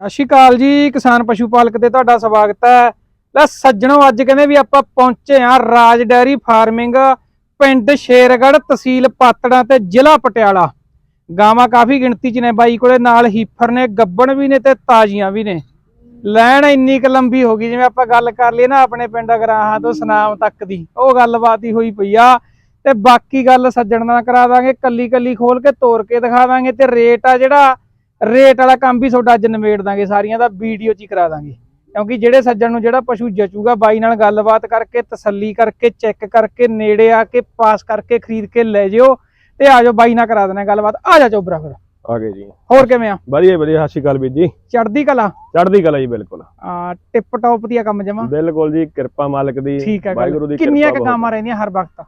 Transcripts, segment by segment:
ਸਤਿ ਸ਼੍ਰੀ ਅਕਾਲ ਜੀ, ਕਿਸਾਨ ਪਸ਼ੂ ਪਾਲਕ ਤੇ ਤੁਹਾਡਾ ਸਵਾਗਤ ਹੈ। ਲੈ ਸੱਜਣੋ, ਅੱਜ ਕਹਿੰਦੇ ਵੀ ਆਪਾਂ ਪਹੁੰਚੇ ਆ ਰਾਜ ਡੈਰੀ ਫਾਰਮਿੰਗ ਪਿੰਡ ਸ਼ੇਰਗੜ੍ਹ ਤਹਿਸੀਲ ਪਾਤੜਾ ਤੇ ਜ਼ਿਲ੍ਹਾ ਪਟਿਆਲਾ। ਗਾਵਾਂ ਕਾਫੀ ਗਿਣਤੀ ਚ ਨੇ ਬਾਈ ਕੋਲੇ, ਨਾਲ ਹੀਫਰ ਨੇ, ਗੱਬਣ ਵੀ ਨੇ ਤੇ ਤਾਜ਼ੀਆਂ ਵੀ ਨੇ। ਲੈਣ ਇੰਨੀ ਕੁ ਲੰਬੀ ਹੋ ਗਈ, ਜਿਵੇਂ ਆਪਾਂ ਗੱਲ ਕਰ ਲਈ ਨਾ ਆਪਣੇ ਪਿੰਡ ਅਗਰਾਹਾਂ ਤੋਂ ਸੁਨਾਮ ਤੱਕ ਦੀ, ਉਹ ਗੱਲਬਾਤ ਹੀ ਹੋਈ ਪਈ ਆ। ਤੇ ਬਾਕੀ ਗੱਲ ਸੱਜਣ ਨਾਲ ਕਰਾ ਦਾਂਗੇ ਕੱਲੀ ਕੱਲੀ ਖੋਲ ਕੇ ਤੋੜ ਕੇ ਦਿਖਾ ਦਾਂਗੇ ਤੇ ਰੇਟ ਆ ਜਿਹੜਾ ਰੇਟ ਵਾਲਾ ਕੰਮ ਵੀ ਤੁਹਾਡਾ ਅੱਜ ਨਿਬੇੜ ਦਾਂਗੇ ਸਾਰੀਆਂ ਦਾ ਵੀਡੀਓ 'ਚ ਹੀ ਕਰਾ ਦਾਂਗੇ। ਕਿਉਂਕਿ ਜਿਹੜੇ ਸੱਜਣ ਨੂੰ ਜਿਹੜਾ ਪਸ਼ੂ ਜਚੂਗਾ ਬਾਈ ਨਾਲ ਗੱਲਬਾਤ ਕਰਕੇ ਤਸੱਲੀ ਕਰਕੇ ਚੈੱਕ ਕਰਕੇ ਨੇੜੇ ਆ ਕੇ ਪਾਸ ਕਰਕੇ ਖਰੀਦ ਕੇ ਲੈ ਜਿਓ ਤੇ ਆ ਜਾਓ ਬਾਈ ਨਾਲ ਕਰਾ ਦੇਣਾ ਗੱਲਬਾਤ। ਆ ਜਾ ਚੋਬਰਾ ਫਿਰ। ਆ ਗਏ ਜੀ। ਹੋਰ ਕਿਵੇਂ ਆ? ਵਧੀਆ ਵਧੀਆ। ਸਤਿ ਸ਼੍ਰੀ ਅਕਾਲ ਵੀਰ ਜੀ। ਚੜਦੀ ਕਲਾ? ਚੜ੍ਹਦੀ ਕਲਾ ਜੀ ਬਿਲਕੁਲ। ਆ ਟਿਪ ਟੌਪ ਦੀ ਆ ਕੰਮ ਜਮਾ? ਬਿਲਕੁਲ ਜੀ ਕਿਰਪਾ ਮਾਲਕ ਦੀ ਵਾਹਿਗੁਰੂ ਦੀ ਕਿੰਨੀਆਂ ਕਿਰਪਾ ਕੁ ਬਹੁਤ। ਗਾਵਾਂ ਰਹਿੰਦੀਆਂ ਹਰ ਵਕਤ?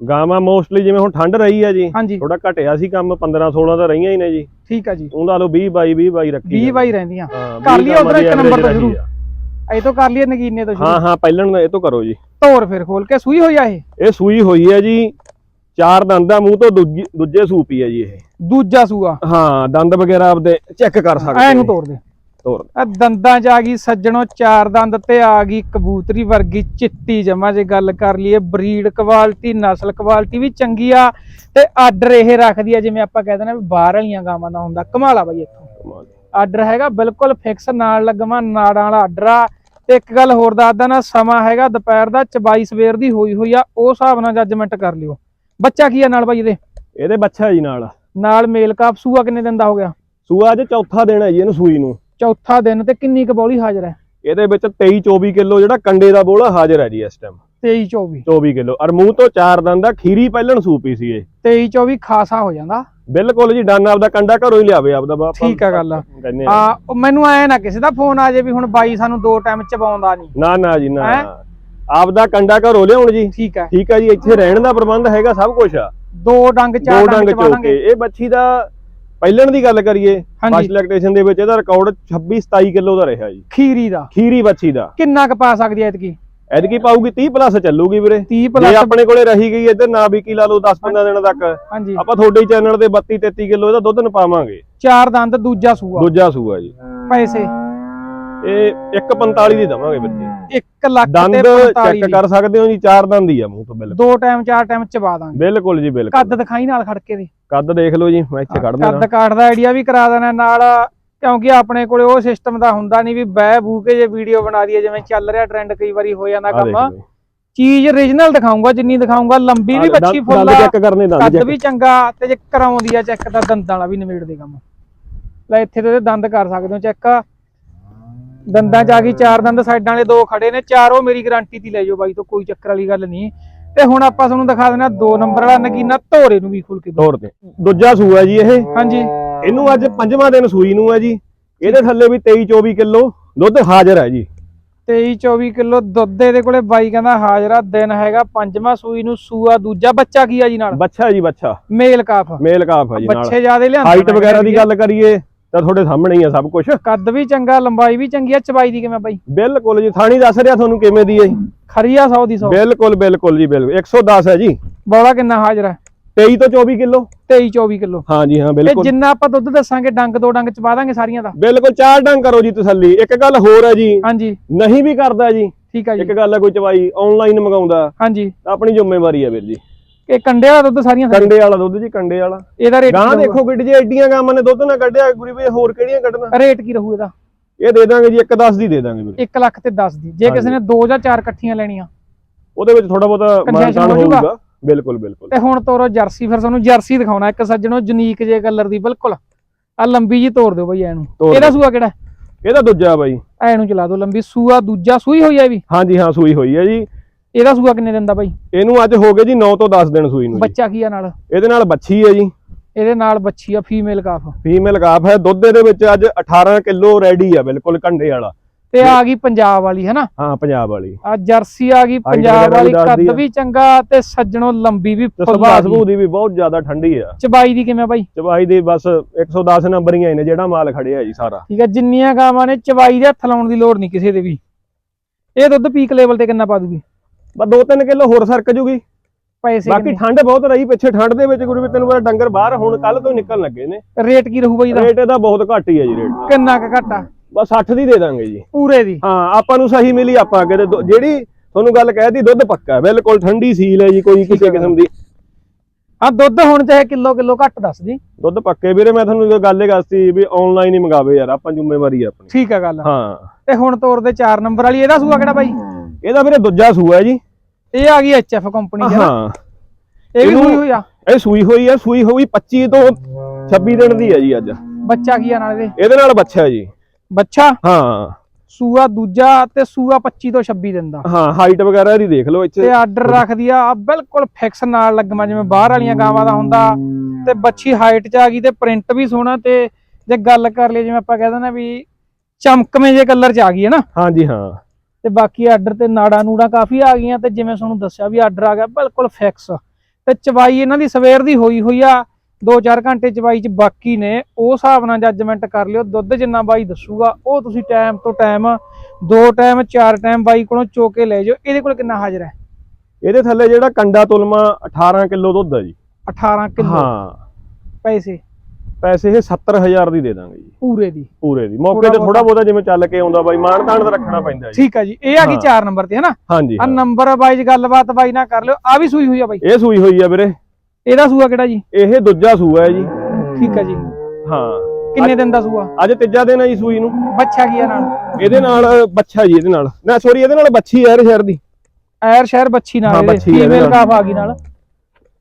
ਗਾਵਾਂ ਮੋਸਟਲੀ ਜਿਵੇਂ ਹੁਣ ਠੰਡ ਰਹੀ ਹੈ ਜੀ ਥੋੜਾ ਘਟਿਆ ਸੀ ਕੰਮ 15 16 ਤਾਂ ਰਹੀਆਂ ਹੀ ਨੇ ਜੀ। ਠੀਕ ਆ ਜੀ। ਉਹਦਾ ਲੋ 20 22 20 22 ਰੱਖੀ 20 ਆ। ਬਾਈ ਰਹਿੰਦੀਆਂ। ਹਾਂ, ਕਰ 20 ਲਈਏ ਉੱਧਰ ਦੀ ਇੱਕ ਨੰਬਰ ਤੋਂ ਸ਼ੁਰੂ। ਇਹ ਤੋਂ ਕਰ ਲਈਏ ਨਗੀਨੇ ਤੋਂ ਹਾਂ ਸ਼ੁਰੂ ਹਾਂ ਪਹਿਲਣ ਇਹ ਤੋਂ ਕਰੋ ਜੀ। ਤੋਰ ਫਿਰ ਖੋਲ ਕੇ ਸੂਈ ਹੋਈ ਆ ਇਹ? ਇਹ ਸੂਈ ਹੋਈ ਹੈ ਜੀ ਚਾਰ ਦੰਦਾਂ ਮੂੰਹ ਤੋਂ ਦੂਜੀ ਦੂਜੇ ਸੂਪੀ ਹੈ ਜੀ ਇਹ। ਦੂਜਾ ਸੂਆ। ਹਾਂ ਦੰਦ ਵਗੈਰਾ ਆਪਦੇ ਚੈੱਕ ਕਰ ਸਕਦੇ ਐ ਨੂੰ। ਤੋੜ ਦੇ। ਆ ਦੰਦਾਂ 'ਚ ਆ ਗਈ ਸੱਜਣੋ ਚਾਰ ਦੰਦ ਤੇ ਆ ਗਈ ਕਬੂਤਰੀ ਵਰਗੀ ਚਿੱਟੀ ਜਮਾ ਜੇ ਗੱਲ ਕਰ ਲਈਏ ਬਰੀਡ ਕੁਆਲਿਟੀ ਨਸਲ ਕੁਆਲਿਟੀ ਵੀ ਚੰਗੀ ਆ ਤੇ ਆਰਡਰ ਇਹ ਰੱਖਦੀ ਆ ਜਿਵੇਂ ਆਪਾਂ ਕਹਿ ਦਿੰਦੇ ਆ ਵੀ ਬਾਹਰ ਵਾਲੀਆਂ ਗਾਵਾਂ ਦਾ ਹੁੰਦਾ ਕਮਾਲਾ ਬਾਈ ਇੱਥੋਂ। ਆਰਡਰ ਹੈਗਾ ਬਿਲਕੁਲ ਫਿਕਸ ਨਾਲ ਲੱਗਵਾ ਨਾੜਾਂ ਵਾਲਾ ਆਰਡਰ ਆ। ਤੇ ਇੱਕ ਗੱਲ ਹੋਰ ਦੱਸਦਾ ਨਾ ਸਮਾਂ ਹੈਗਾ ਦੁਪਹਿਰ ਦਾ 22 ਸਵੇਰ ਦੀ ਹੋਈ ਹੋਈ ਆ ਉਹ ਹਿਸਾਬ ਨਾਲ ਜੱਜਮੈਂਟ ਕਰ ਲਿਓ। ਬੱਚਾ ਕੀ ਆ ਨਾਲ ਬਾਈ ਇਹਦੇ? ਇਹਦੇ ਬੱਚਾ ਜੀ ਨਾਲ। ਨਾਲ ਮੇਲ ਕਾਪ ਸੂਆ ਕਿੰਨੇ ਦਿਨ ਦਾ ਹੋ ਗਿਆ? ਸੂਆ ਅੱਜ ਚੌਥਾ ਦਿਨ ਹੈ ਜੀ ਇਹਨੂੰ ਸੂਈ ਨੂੰ। ਚੌਥਾ ਦਿਨ ਤੇ ਕਿੰਨੀ ਕੁ ਬੌਲੀ ਹਾਜ਼ਰ ਹੈ? ਇਹਦੇ ਵਿੱਚ 23 24 ਕਿਲੋ ਜਿਹੜਾ ਕੰਡੇ ਦਾ ਬੋਲਾ ਹਾਜ਼ਰ ਹੈ ਜੀ ਇਸ ਟਾਈਮ 23 24 24 ਕਿਲੋ। ਔਰ ਮੂੰਹ ਤੋਂ ਚਾਰ ਦੰਦ ਦਾ ਖੀਰੀ ਪਹਿਲਣ ਸੂਪੀ ਸੀ ਇਹ। 23 24 ਖਾਸਾ ਹੋ ਜਾਂਦਾ। ਬਿਲਕੁਲ ਜੀ ਡਾਨਾ ਆਪਦਾ ਕੰਡਾ ਘਰੋਂ ਹੀ ਲਿਆਵੇ ਆਪਦਾ ਬਾਪ। ਠੀਕ ਆ ਗੱਲ। ਆ। ਆ। ਆ ਮੈਨੂੰ ਐ ਨਾ ਕਿਸੇ ਦਾ ਫੋਨ ਆ ਜੇ ਵੀ ਹੁਣ ਬਾਈ ਸਾਨੂੰ ਦੋ ਟਾਈਮ ਚਬਾਉਂਦਾ ਨਹੀਂ। ਨਾ ਨਾ ਜੀ ਨਾ? ਆਪਦਾ ਕੰਡਾ ਘਰੋਂ ਲਿਆਉਣ ਜੀ। ਠੀਕ ਹੈ ਠੀਕ ਆ ਜੀ ਇੱਥੇ ਰਹਿਣ ਦਾ ਪ੍ਰਬੰਧ ਹੈਗਾ ਸਭ ਕੁਝ ਆ। ਦੋ ਡੰਗ ਚਾਰ ਡੰਗ ਦਾਂਗੇ। ਇਹ ਬੱਚੀ ਦਾ ਪਹਿਲਣ ਦੀ ਗੱਲ ਕਰੀਏ ਫਸਟ ਲੈਕਟੇਸ਼ਨ ਦੇ ਵਿੱਚ ਇਹਦਾ ਰਿਕਾਰਡ 26 27 ਕਿਲੋ ਦਾ ਰਿਹਾ ਜੀ। ਖੀਰੀ ਦਾ? ਖੀਰੀ ਬੱਚੀ ਦਾ। ਕਿੰਨਾ ਕ ਪਾ ਸਕਦੀ ਐ ਇਤਕੀ ਐਤਕੀ ਪਾਊਗੀ 30 ਪਲੱਸ ਚੱਲੂਗੀ ਵੀਰੇ। 30 ਜੇ ਪਲੱਸ ਆਪਣੇ ਕੋਲੇ ਰਹੀ ਗਈ ਇੱਧਰ ਨਾ ਵਿਕੀ ਲਾ ਲਓ 10 15 ਦਿਨ ਤੱਕ। ਆਪਾਂ ਤੁਹਾਡੇ ਚੈਨਲ ਤੇ 32 33 ਕਿਲੋ ਇਹਦਾ ਦੁੱਧ ਨਪਾਵਾਂਗੇ। ਚਾਰ ਦੰਦ ਦੂਜਾ ਸੂਆ। ਦੂਜਾ ਸੂਆ ਜੀ। ਪੈਸੇ। ਇਹ 145 ਦੀ ਦਵਾਂਗੇ ਬੱਚੇ। 1 ਲੱਖ ਤੇ 45 ਚੈੱਕ ਕਰ ਸਕਦੇ ਹੋ ਜੀ ਚਾਰ ਦੰਦ ਹੀ ਆ ਮੂੰਹ ਤੋਂ ਬਿਲਕੁਲ। ਦੋ ਟਾਈਮ ਚਾਰ ਟਾਈਮ ਚਬਾ ਦਾਂਗੇ। ਬਿਲਕੁਲ ਜੀ ਬਿਲਕੁਲ। ਕੱਦ ਦਿਖਾਈ ਨਾਲ ਖੜਕੇ ਦੇ। ਕੱਦ ਦੇਖ ਲਓ ਜੀ ਮੈਂ ਇੱਥੇ ਕੱਢ ਕੱਦ ਕਾਠ ਦਾ ਆਈਡੀਆ ਵੀ ਕਰਾ ਦੇਣਾ ਨਾਲ ਕਿਉਂਕਿ ਆਪਣੇ ਕੋਲੇ ਉਹ ਸਿਸਟਮ ਦਾ ਹੁੰਦਾ ਨਹੀਂ ਵੀ ਬਹਿ ਬੂ ਕੇ ਜੇ ਵੀਡੀਓ ਬਣਾ ਦਈਏ ਜਿਵੇਂ ਚੱਲ ਰਿਹਾ ਟ੍ਰੈਂਡ ਕਈ ਵਾਰੀ ਹੋ ਜਾਂਦਾ ਕੰਮ। ਚੀਜ਼ origignal ਦਿਖਾਉਂਗਾ ਜਿੰਨੀ ਦਿਖਾਉਂਗਾ ਲੰਬੀ ਵੀ ਬੱਚੀ ਫੁੱਲ ਆ ਚੈੱਕ ਕਰਨੇ ਦੰਦ ਕੱਦ। ਵੀ ਚੰਗਾ ਤੇ ਜੇ ਕਰਾਉਂਦੀ ਆ ਚੈੱਕ ਤਾਂ ਦੰਦਾਂ ਵਾਲਾ ਵੀ ਨਿਬੇੜ ਦੇ ਕੰਮ। ਲੈ ਇੱਥੇ ਤੇ ਦੰਦ ਕਰ ਸਕਦੇ ਹੋ ਚੈੱਕ ਦੰਦਾਂ ਚ ਆ ਗਈ ਚਾਰ ਦੰਦ ਸਾਈਡਾਂ ਵਾਲੇ ਦੋ ਖੜੇ ਨੇ ਚਾਰੋਂ ਮੇਰੀ ਗਾਰੰਟੀ ਦੀ ਲੈ ਜਾਓ ਬਾਈ ਤੋਂ ਕੋਈ ਚੱਕਰ ਵਾਲੀ ਗੱਲ ਨਹੀਂ। ਤੇ ਹੁਣ ਆਪਾਂ ਤੁਹਾਨੂੰ ਦਿਖਾ ਦੇਣਾ ਦੋ ਨੰਬਰ ਵਾਲਾ ਨਗੀਨਾ ਧੋਰੇ ਨੂੰ ਵੀ ਖੋਲ ਕੇ। ਤੋਰ ਤੇ। ਦੂਜਾ ਸੂਆ ਜੀ ਇਹ। ਹਾਂਜੀ। ਇਹਨੂੰ ਅੱਜ ਪੰਜਵਾਂ ਦਿਨ ਸੂਈ ਨੂੰ ਹੈ ਜੀ। ਇਹਦੇ ਥੱਲੇ ਵੀ 23 24 ਕਿਲੋ ਦੁੱਧ ਹਾਜ਼ਰ ਹੈ ਜੀ। 23 24 ਕਿਲੋ ਦੁੱਧ ਇਹਦੇ ਕੋਲੇ ਬਾਈ ਕਹਿੰਦਾ ਹਾਜ਼ਰਾ ਦਿਨ ਹੈਗਾ ਪੰਜਵਾਂ ਸੂਈ ਨੂੰ ਸੂਆ ਦੂਜਾ ਬੱਚਾ ਕੀ ਆ ਜੀ ਨਾਲ? ਬੱਚਾ ਜੀ ਬੱਚਾ। ਮੇਲ ਕਾਫ। ਮੇਲ ਕਾਫ ਹੈ ਜੀ ਨਾਲ। ਬੱਚੇ ਜਿਆਦੇ ਲਿਆਂਦੇ ਹਾਈਟ ਵਗੈਰਾ ਦੀ ਗੱਲ ਕਰੀਏ। ਤਾਂ ਤੁਹਾਡੇ ਸਾਹਮਣੇ ਹੀ ਆ ਸਭ ਕੁਝ ਕੱਦ ਵੀ ਚੰਗਾ ਲੰਬਾਈ ਵੀ ਚੰਗੀ ਆ ਚਬਾਈ ਦੀ ਕਿਵੇਂ ਬਾਈ? ਬਿਲਕੁਲ ਜੀ ਥਾਣੀ ਦੱਸ ਰਿਹਾ ਤੁਹਾਨੂੰ ਕਿਵੇਂ ਦੀ ਹੈ ਜੀ? ਖਰੀਆ 100 ਦੀ 100 ਬਿਲਕੁਲ ਬਿਲਕੁਲ ਜੀ ਬਿਲਕੁਲ। 110 ਹੈ ਜੀ। ਬੋਲਾ ਕਿੰਨਾ ਹਾਜ਼ਰ ਹੈ? 23 ਤੋਂ 24 ਕਿਲੋ। 23 24 ਕਿਲੋ। ਹਾਂ ਜੀ ਹਾਂ ਬਿਲਕੁਲ। ਜਿੰਨਾ ਆਪਾਂ ਦੁੱਧ ਦੱਸਾਂਗੇ ਡੰਗ ਦੋ ਡੰਗ ਚਬਾ ਦਾਂਗੇ ਸਾਰੀਆਂ ਦਾ। ਬਿਲਕੁਲ ਚਾਰ ਡੰਗ ਕਰੋ ਜੀ ਤਸੱਲੀ। ਇੱਕ ਗੱਲ ਹੋਰ ਹੈ ਜੀ। ਹਾਂਜੀ। ਨਹੀਂ ਵੀ ਕਰਦਾ ਜੀ। ਠੀਕ ਆ ਜੀ। ਇੱਕ ਗੱਲ ਹੈ ਕੋਈ ਚਵਾਈ ਆਨਲਾਈਨ ਮੰਗਾਉਂਦਾ। ਹਾਂਜੀ। ਤਾਂ ਆਪਣੀ ਜ਼ਿੰਮੇਵਾਰੀ ਹੈ ਵੀਰ ਜੀ। ਇਹ ਕੰਡੇ ਵਾਲਾ ਦੁੱਧ ਸਾਰੀਆਂ? ਕੰਡੇ ਵਾਲਾ ਦੁੱਧ ਜੀ ਕੰਡੇ ਵਾਲਾ। ਇਹਦਾ ਰੇਟ ਗਾਂ ਦੇਖੋ ਗਿੱਡ ਜੇ ਐਡੀਆਂ ਗਾਵਾਂ ਨੇ ਦੁੱਧ ਨਾ ਕੱਢਿਆ ਗੁਰੀ ਵੀ ਹੋਰ ਕਿਹੜੀਆਂ ਕੱਢਣਾ? ਰੇਟ ਕੀ ਰਹੂ ਇਹਦਾ? ਇਹ ਦੇ ਦਾਂਗੇ ਜੀ 110 ਦੀ ਦੇ ਦਾਂਗੇ ਵੀਰੇ। 1 ਲੱਖ ਤੇ 10 ਦੀ। ਜੇ ਕਿਸੇ ਨੇ ਦੋ ਜਾਂ ਚਾਰ ਇਕੱਠੀਆਂ ਲੈਣੀਆਂ ਉਹਦੇ ਵਿੱਚ ਥੋੜਾ ਬਹੁਤਾ ਜਾਊਗਾ? ਹੋਊਗਾ। ਬਿਲਕੁਲ ਬਿਲਕੁਲ। ਤੇ ਹੁਣ ਤੋਰੋ ਜਰਸੀ ਫਿਰ ਤੁਹਾਨੂੰ ਜਰਸੀ ਦਿਖਾਉਣਾ ਇੱਕ ਸੱਜਣੋ ਯੂਨੀਕ ਜੇ ਕਲਰ ਦੀ ਬਿਲਕੁਲ। ਆ ਲੰਬੀ ਜੀ ਤੋੜ ਦਿਓ ਬਈ ਇਹਨੂੰ ਤੋਰ ਇਹਦਾ। ਸੂਆ ਕਿਹੜਾ ਇਹਦਾ ਦੂਜਾ ਬਾਈ। ਐ ਨੂੰ ਚਲਾ ਦਿਓ ਲੰਬੀ ਸੂਆ ਦੂਜਾ ਸੂਈ ਹੋਈ ਹੈ ਇਹ ਵੀ? ਹਾਂਜੀ ਹਾਂ ਸੂਈ ਹੋਈ ਹੈ ਜੀ। ਇਹਦਾ ਸੂਆ ਕਿੰਨੇ ਦਿਨ ਦਾ ਬਾਈ? ਇਹਨੂੰ ਅੱਜ ਹੋ ਗਏ ਜੀ 9 ਤੋਂ 10 ਦਿਨ ਸੂਈ ਨੂੰ ਜੀ। ਬੱਚਾ ਕੀ ਆ ਨਾਲ? ਇਹਦੇ ਨਾਲ ਬੱਚੀ ਹੈ ਜੀ। ਇਹਦੇ ਨਾਲ ਬੱਚੀ ਆ ਫੀਮੇਲ ਕਾਫ ਫੀਮੇਲ ਗਾਫ ਹੈ। ਦੁੱਧ ਇਹਦੇ ਵਿੱਚ ਅੱਜ 18 ਕਿਲੋ ਰੈਡੀ ਆ ਬਿਲਕੁਲ ਕੰਡੇ ਵਾਲਾ। ਤੇ ਆ ਗਈ ਪੰਜਾਬ ਵਾਲੀ ਹੈ ਨਾ? ਹਾਂ ਪੰਜਾਬ ਵਾਲੀ। ਆ ਜਰਸੀ ਆ ਗਈ ਪੰਜਾਬ ਵਾਲੀ ਦੱਸਦੀ ਕੱਦ ਆ। ਵੀ ਚੰਗਾ ਤੇ ਸੱਜਣੋ ਲੰਬੀ ਵੀ ਤੇ ਫੁੱਲ ਸੁਭਾਅ ਆ ਸੁਭੂ ਦੀ ਵੀ ਬਹੁਤ ਜ਼ਿਆਦਾ ਠੰਡੀ ਆ। ਚਬਾਈ ਦੀ ਕਿਵੇਂ ਬਾਈ? ਚਬਾਈ ਦੀ ਬਸ 110 ਨੰਬਰੀਆਂ ਹੀ ਨੇ ਜਿਹੜਾ ਮਾਲ ਖੜਿਆ ਜੀ ਸਾਰਾ। ਠੀਕ ਹੈ ਜਿੰਨੀਆਂ ਗਾਵਾਂ ਨੇ ਚਬਾਈ ਦੇ ਹੱਥ ਲਾਉਣ ਦੀ ਲੋੜ ਨਹੀਂ ਕਿਸੇ ਦੇ ਵੀ। ਇਹ ਦੁੱਧ ਪੀਕ ਲੈਵਲ ਤੇ ਕਿੰਨਾ ਪਾ ਦੂਗੀ? ਬਸ 2-3 ਕਿਲੋ ਹੋਰ ਸਰਕ ਜੂਗੀ। ਪੈਸੇ ਬਾਕੀ ਠੰਡ ਬਹੁਤ ਰਹੀ ਪਿੱਛੇ ਠੰਡ ਦੇ ਵਿੱਚ ਗੁਰੂ ਵੀ ਤੈਨੂੰ ਪਤਾ ਡੰਗਰ ਬਾਹਰ ਹੁਣ ਕੱਲ ਤੋਂ ਨਿਕਲਣ ਲੱਗੇ ਨੇ। ਰੇਟ ਕੀ ਰਹੂ ਬਾਈ ਦਾ? ਰੇਟ ਇਹਦਾ ਬਹੁਤ ਘੱਟ ਹੀ ਹੈ ਜੀ ਰੇਟ। ਕਿੰਨਾ ਕੁ ਘਟਾ ਬਸ 60 ਦੀ ਦੇ ਦਾਂਗੇ ਜੀ। ਪੂਰੇ ਦੀ? ਹਾਂ ਆਪਾਂ ਨੂੰ ਸਹੀ ਮਿਲੀ ਆਪਾਂ ਦੁ- ਜਿਹੜੀ ਤੁਹਾਨੂੰ ਗੱਲ ਕਹਿਤੀ ਦੁੱਧ ਪੱਕਾ ਬਿਲਕੁਲ ਠੰਡੀ ਸੀਲ ਹੈ ਜੀ ਕੋਈ ਕਿਸੇ। ਕਿਸਮ ਦੀ। ਆ ਦੁੱਧ ਹੁਣ ਚਾਹੇ ਕਿਲੋ ਕਿਲੋ ਘੱਟ ਦੱਸ ਦੀ। ਦੁੱਧ ਪੱਕੇ ਵੀਰੇ ਮੈਂ ਤੁਹਾਨੂੰ ਇਹ ਗੱਲ ਹੀ ਦੱਸਤੀ ਵੀ ਆਨਲਾਈਨ ਹੀ ਮੰਗਾਵੇ ਯਾਰ ਆਪਾਂ ਜ਼ਿੰਮੇਵਾਰੀ ਆਪਣੀ। ਠੀਕ ਆ ਗੱਲ। ਹਾਂ। ਤੇ ਹੁਣ ਤੋਰ ਦੇ 4 ਨੰਬਰ ਵਾਲੀ ਇਹਦਾ ਸੂਆ ਕਿਹੜਾ ਬਾਈ? ਇਹਦਾ ਵੀਰੇ ਦੂਜਾ ਸੂਆ ਹੈ ਜੀ। ਇਹ ਆ ਗਈ ਐਚਐਫ ਕੰਪਨੀ ਦੀ ਹਾਂ ਇਹ ਵੀ ਸੂਈ ਹੋਈ ਆ। ਇਹ ਸੂਈ ਹੋਈ ਹੈ ਸੂਈ ਹੋਈ 25 ਤੋਂ 26 ਦਿਨ ਦੀ ਹੈ ਜੀ ਅੱਜ। ਬੱਚਾ ਕੀ ਆ ਨਾਲ ਇਹਦੇ? ਇਹਦੇ ਨਾਲ ਬੱਚਾ ਜੀ। ਬੱਚਾ? ਹਾਂ। ਸੂਆ ਦੂਜਾ ਤੇ ਸੂਆ 25 ਤੋਂ 26 ਦਿਨ ਦਾ। ਹਾਂ ਹਾਈਟ ਵਗੈਰਾ ਇਹਦੀ ਦੇਖ ਲਓ ਇੱਥੇ ਤੇ ਆਰਡਰ ਰੱਖਦੀ ਆ ਬਿਲਕੁਲ ਫਿਕਸ ਨਾਲ ਲੱਗਮਾ ਜਿਵੇਂ ਬਾਹਰ ਵਾਲੀਆਂ ਗਾਵਾਂ ਦਾ ਹੁੰਦਾ। ਤੇ ਬੱਚੀ ਹਾਈਟ 'ਚ ਆ ਗਈ ਤੇ ਪ੍ਰਿੰਟ ਵੀ ਸੋਹਣਾ ਤੇ ਜੇ ਗੱਲ ਕਰ ਲਈ ਜਿਵੇਂ ਆਪਾਂ ਕਹਿੰਦੇ ਨਾ ਵੀ ਚਮਕਵੇਂ ਜੇ ਕਲਰ 'ਚ ਆ ਗਈ ਹੈ ਨਾ। ਹਾਂਜੀ ਹਾਂ। ਤੇ ਬਾਕੀ ਆਰਡਰ ਤੇ ਨਾੜਾ ਨੂੜਾ ਕਾਫੀ ਆ ਗਈਆਂ ਤੇ ਜਿਵੇਂ ਤੁਹਾਨੂੰ ਦੱਸਿਆ ਵੀ ਆਰਡਰ ਆ ਗਿਆ ਬਿਲਕੁਲ ਫਿਕਸ ਤੇ ਚਵਾਈ ਇਹਨਾਂ ਦੀ ਸਵੇਰ ਦੀ ਹੋਈ ਹੋਈ ਆ 2-4 ਘੰਟੇ ਚਵਾਈ ਚ ਬਾਕੀ ਨੇ ਉਹ ਹਿਸਾਬ ਨਾਲ ਜੱਜਮੈਂਟ ਕਰ ਲਿਓ ਦੁੱਧ ਜਿੰਨਾ ਬਾਈ ਦੱਸੂਗਾ ਉਹ ਤੁਸੀਂ ਟਾਈਮ ਤੋਂ ਟਾਈਮ ਦੋ ਟਾਈਮ ਚਾਰ ਟਾਈਮ ਬਾਈ ਕੋਲੋਂ ਚੋ ਕੇ ਲੈ ਜਾਓ ਇਹਦੇ ਕੋਲ ਕਿੰਨਾ ਹਾਜ਼ਰ ਹੈ? ਇਹਦੇ ਥੱਲੇ ਜਿਹੜਾ ਕੰਡਾ ਤੁਲਮਾ 18 ਕਿਲੋ ਦੁੱਧ ਹੈ ਜੀ। 18 ਕਿਲੋ। ਹਾਂ। ਪੈਸੇ। ਪੈਸੇ ਇਹ 70000 ਦੀ ਦੇ ਦਾਂਗੇ ਜੀ। ਪੂਰੇ ਦੀ। ਪੂਰੇ ਦੀ। ਮੌਕੇ ਤੇ ਥੋੜਾ ਬਹੁਤਾ। ਜਿਵੇਂ ਚੱਲ ਕੇ ਆਉਂਦਾ ਬਾਈ ਮਾਣ ਤਾਣ ਤਾਂ ਰੱਖਣਾ ਪੈਂਦਾ ਜੀ। ਠੀਕ ਆ ਜੀ ਇਹ ਆ ਗਈ ਹਾਂ। 4 ਨੰਬਰ ਤੇ ਹੈ ਨਾ ਹਾਂਜੀ ਆ। ਨੰਬਰ ਬਾਈ ਗੱਲਬਾਤ ਬਾਈ ਨਾ ਕਰ ਲਿਓ। ਆ ਵੀ ਸੂਈ ਹੋਈ ਆ ਬਾਈ। ਇਹ ਸੂਈ ਹੋਈ ਆ ਵੀਰੇ। ਇਹਦਾ ਸੂਆ ਕਿਹੜਾ ਜੀ? ਇਹ ਦੂਜਾ ਸੂਆ ਹੈ ਜੀ। ਠੀਕ ਆ ਜੀ। ਹਾਂ। ਕਿੰਨੇ ਦਿਨ ਦਾ ਸੂਆ? ਅੱਜ ਤੀਜਾ ਦਿਨ ਹੈ ਜੀ ਸੂਈ ਨੂੰ। ਬੱਚਾ ਕੀ ਆ ਨਾਲ? ਇਹਦੇ ਨਾਲ ਬੱਚਾ ਜੀ ਇਹਦੇ ਨਾਲ। ਨਾ ਸੋਰੀ ਇਹਦੇ ਨਾਲ ਬੱਚੀ ਹੈ ਸ਼ਹਿਰ ਦੀ। ਐਰ ਸ਼ਹਿਰ ਬੱਚੀ ਨਾਲ ਇਹਦੇ। ਫੀਮੇਲ ਨਾਲ। ਕਾਫ ਆ ਗਈ ਨਾਲ।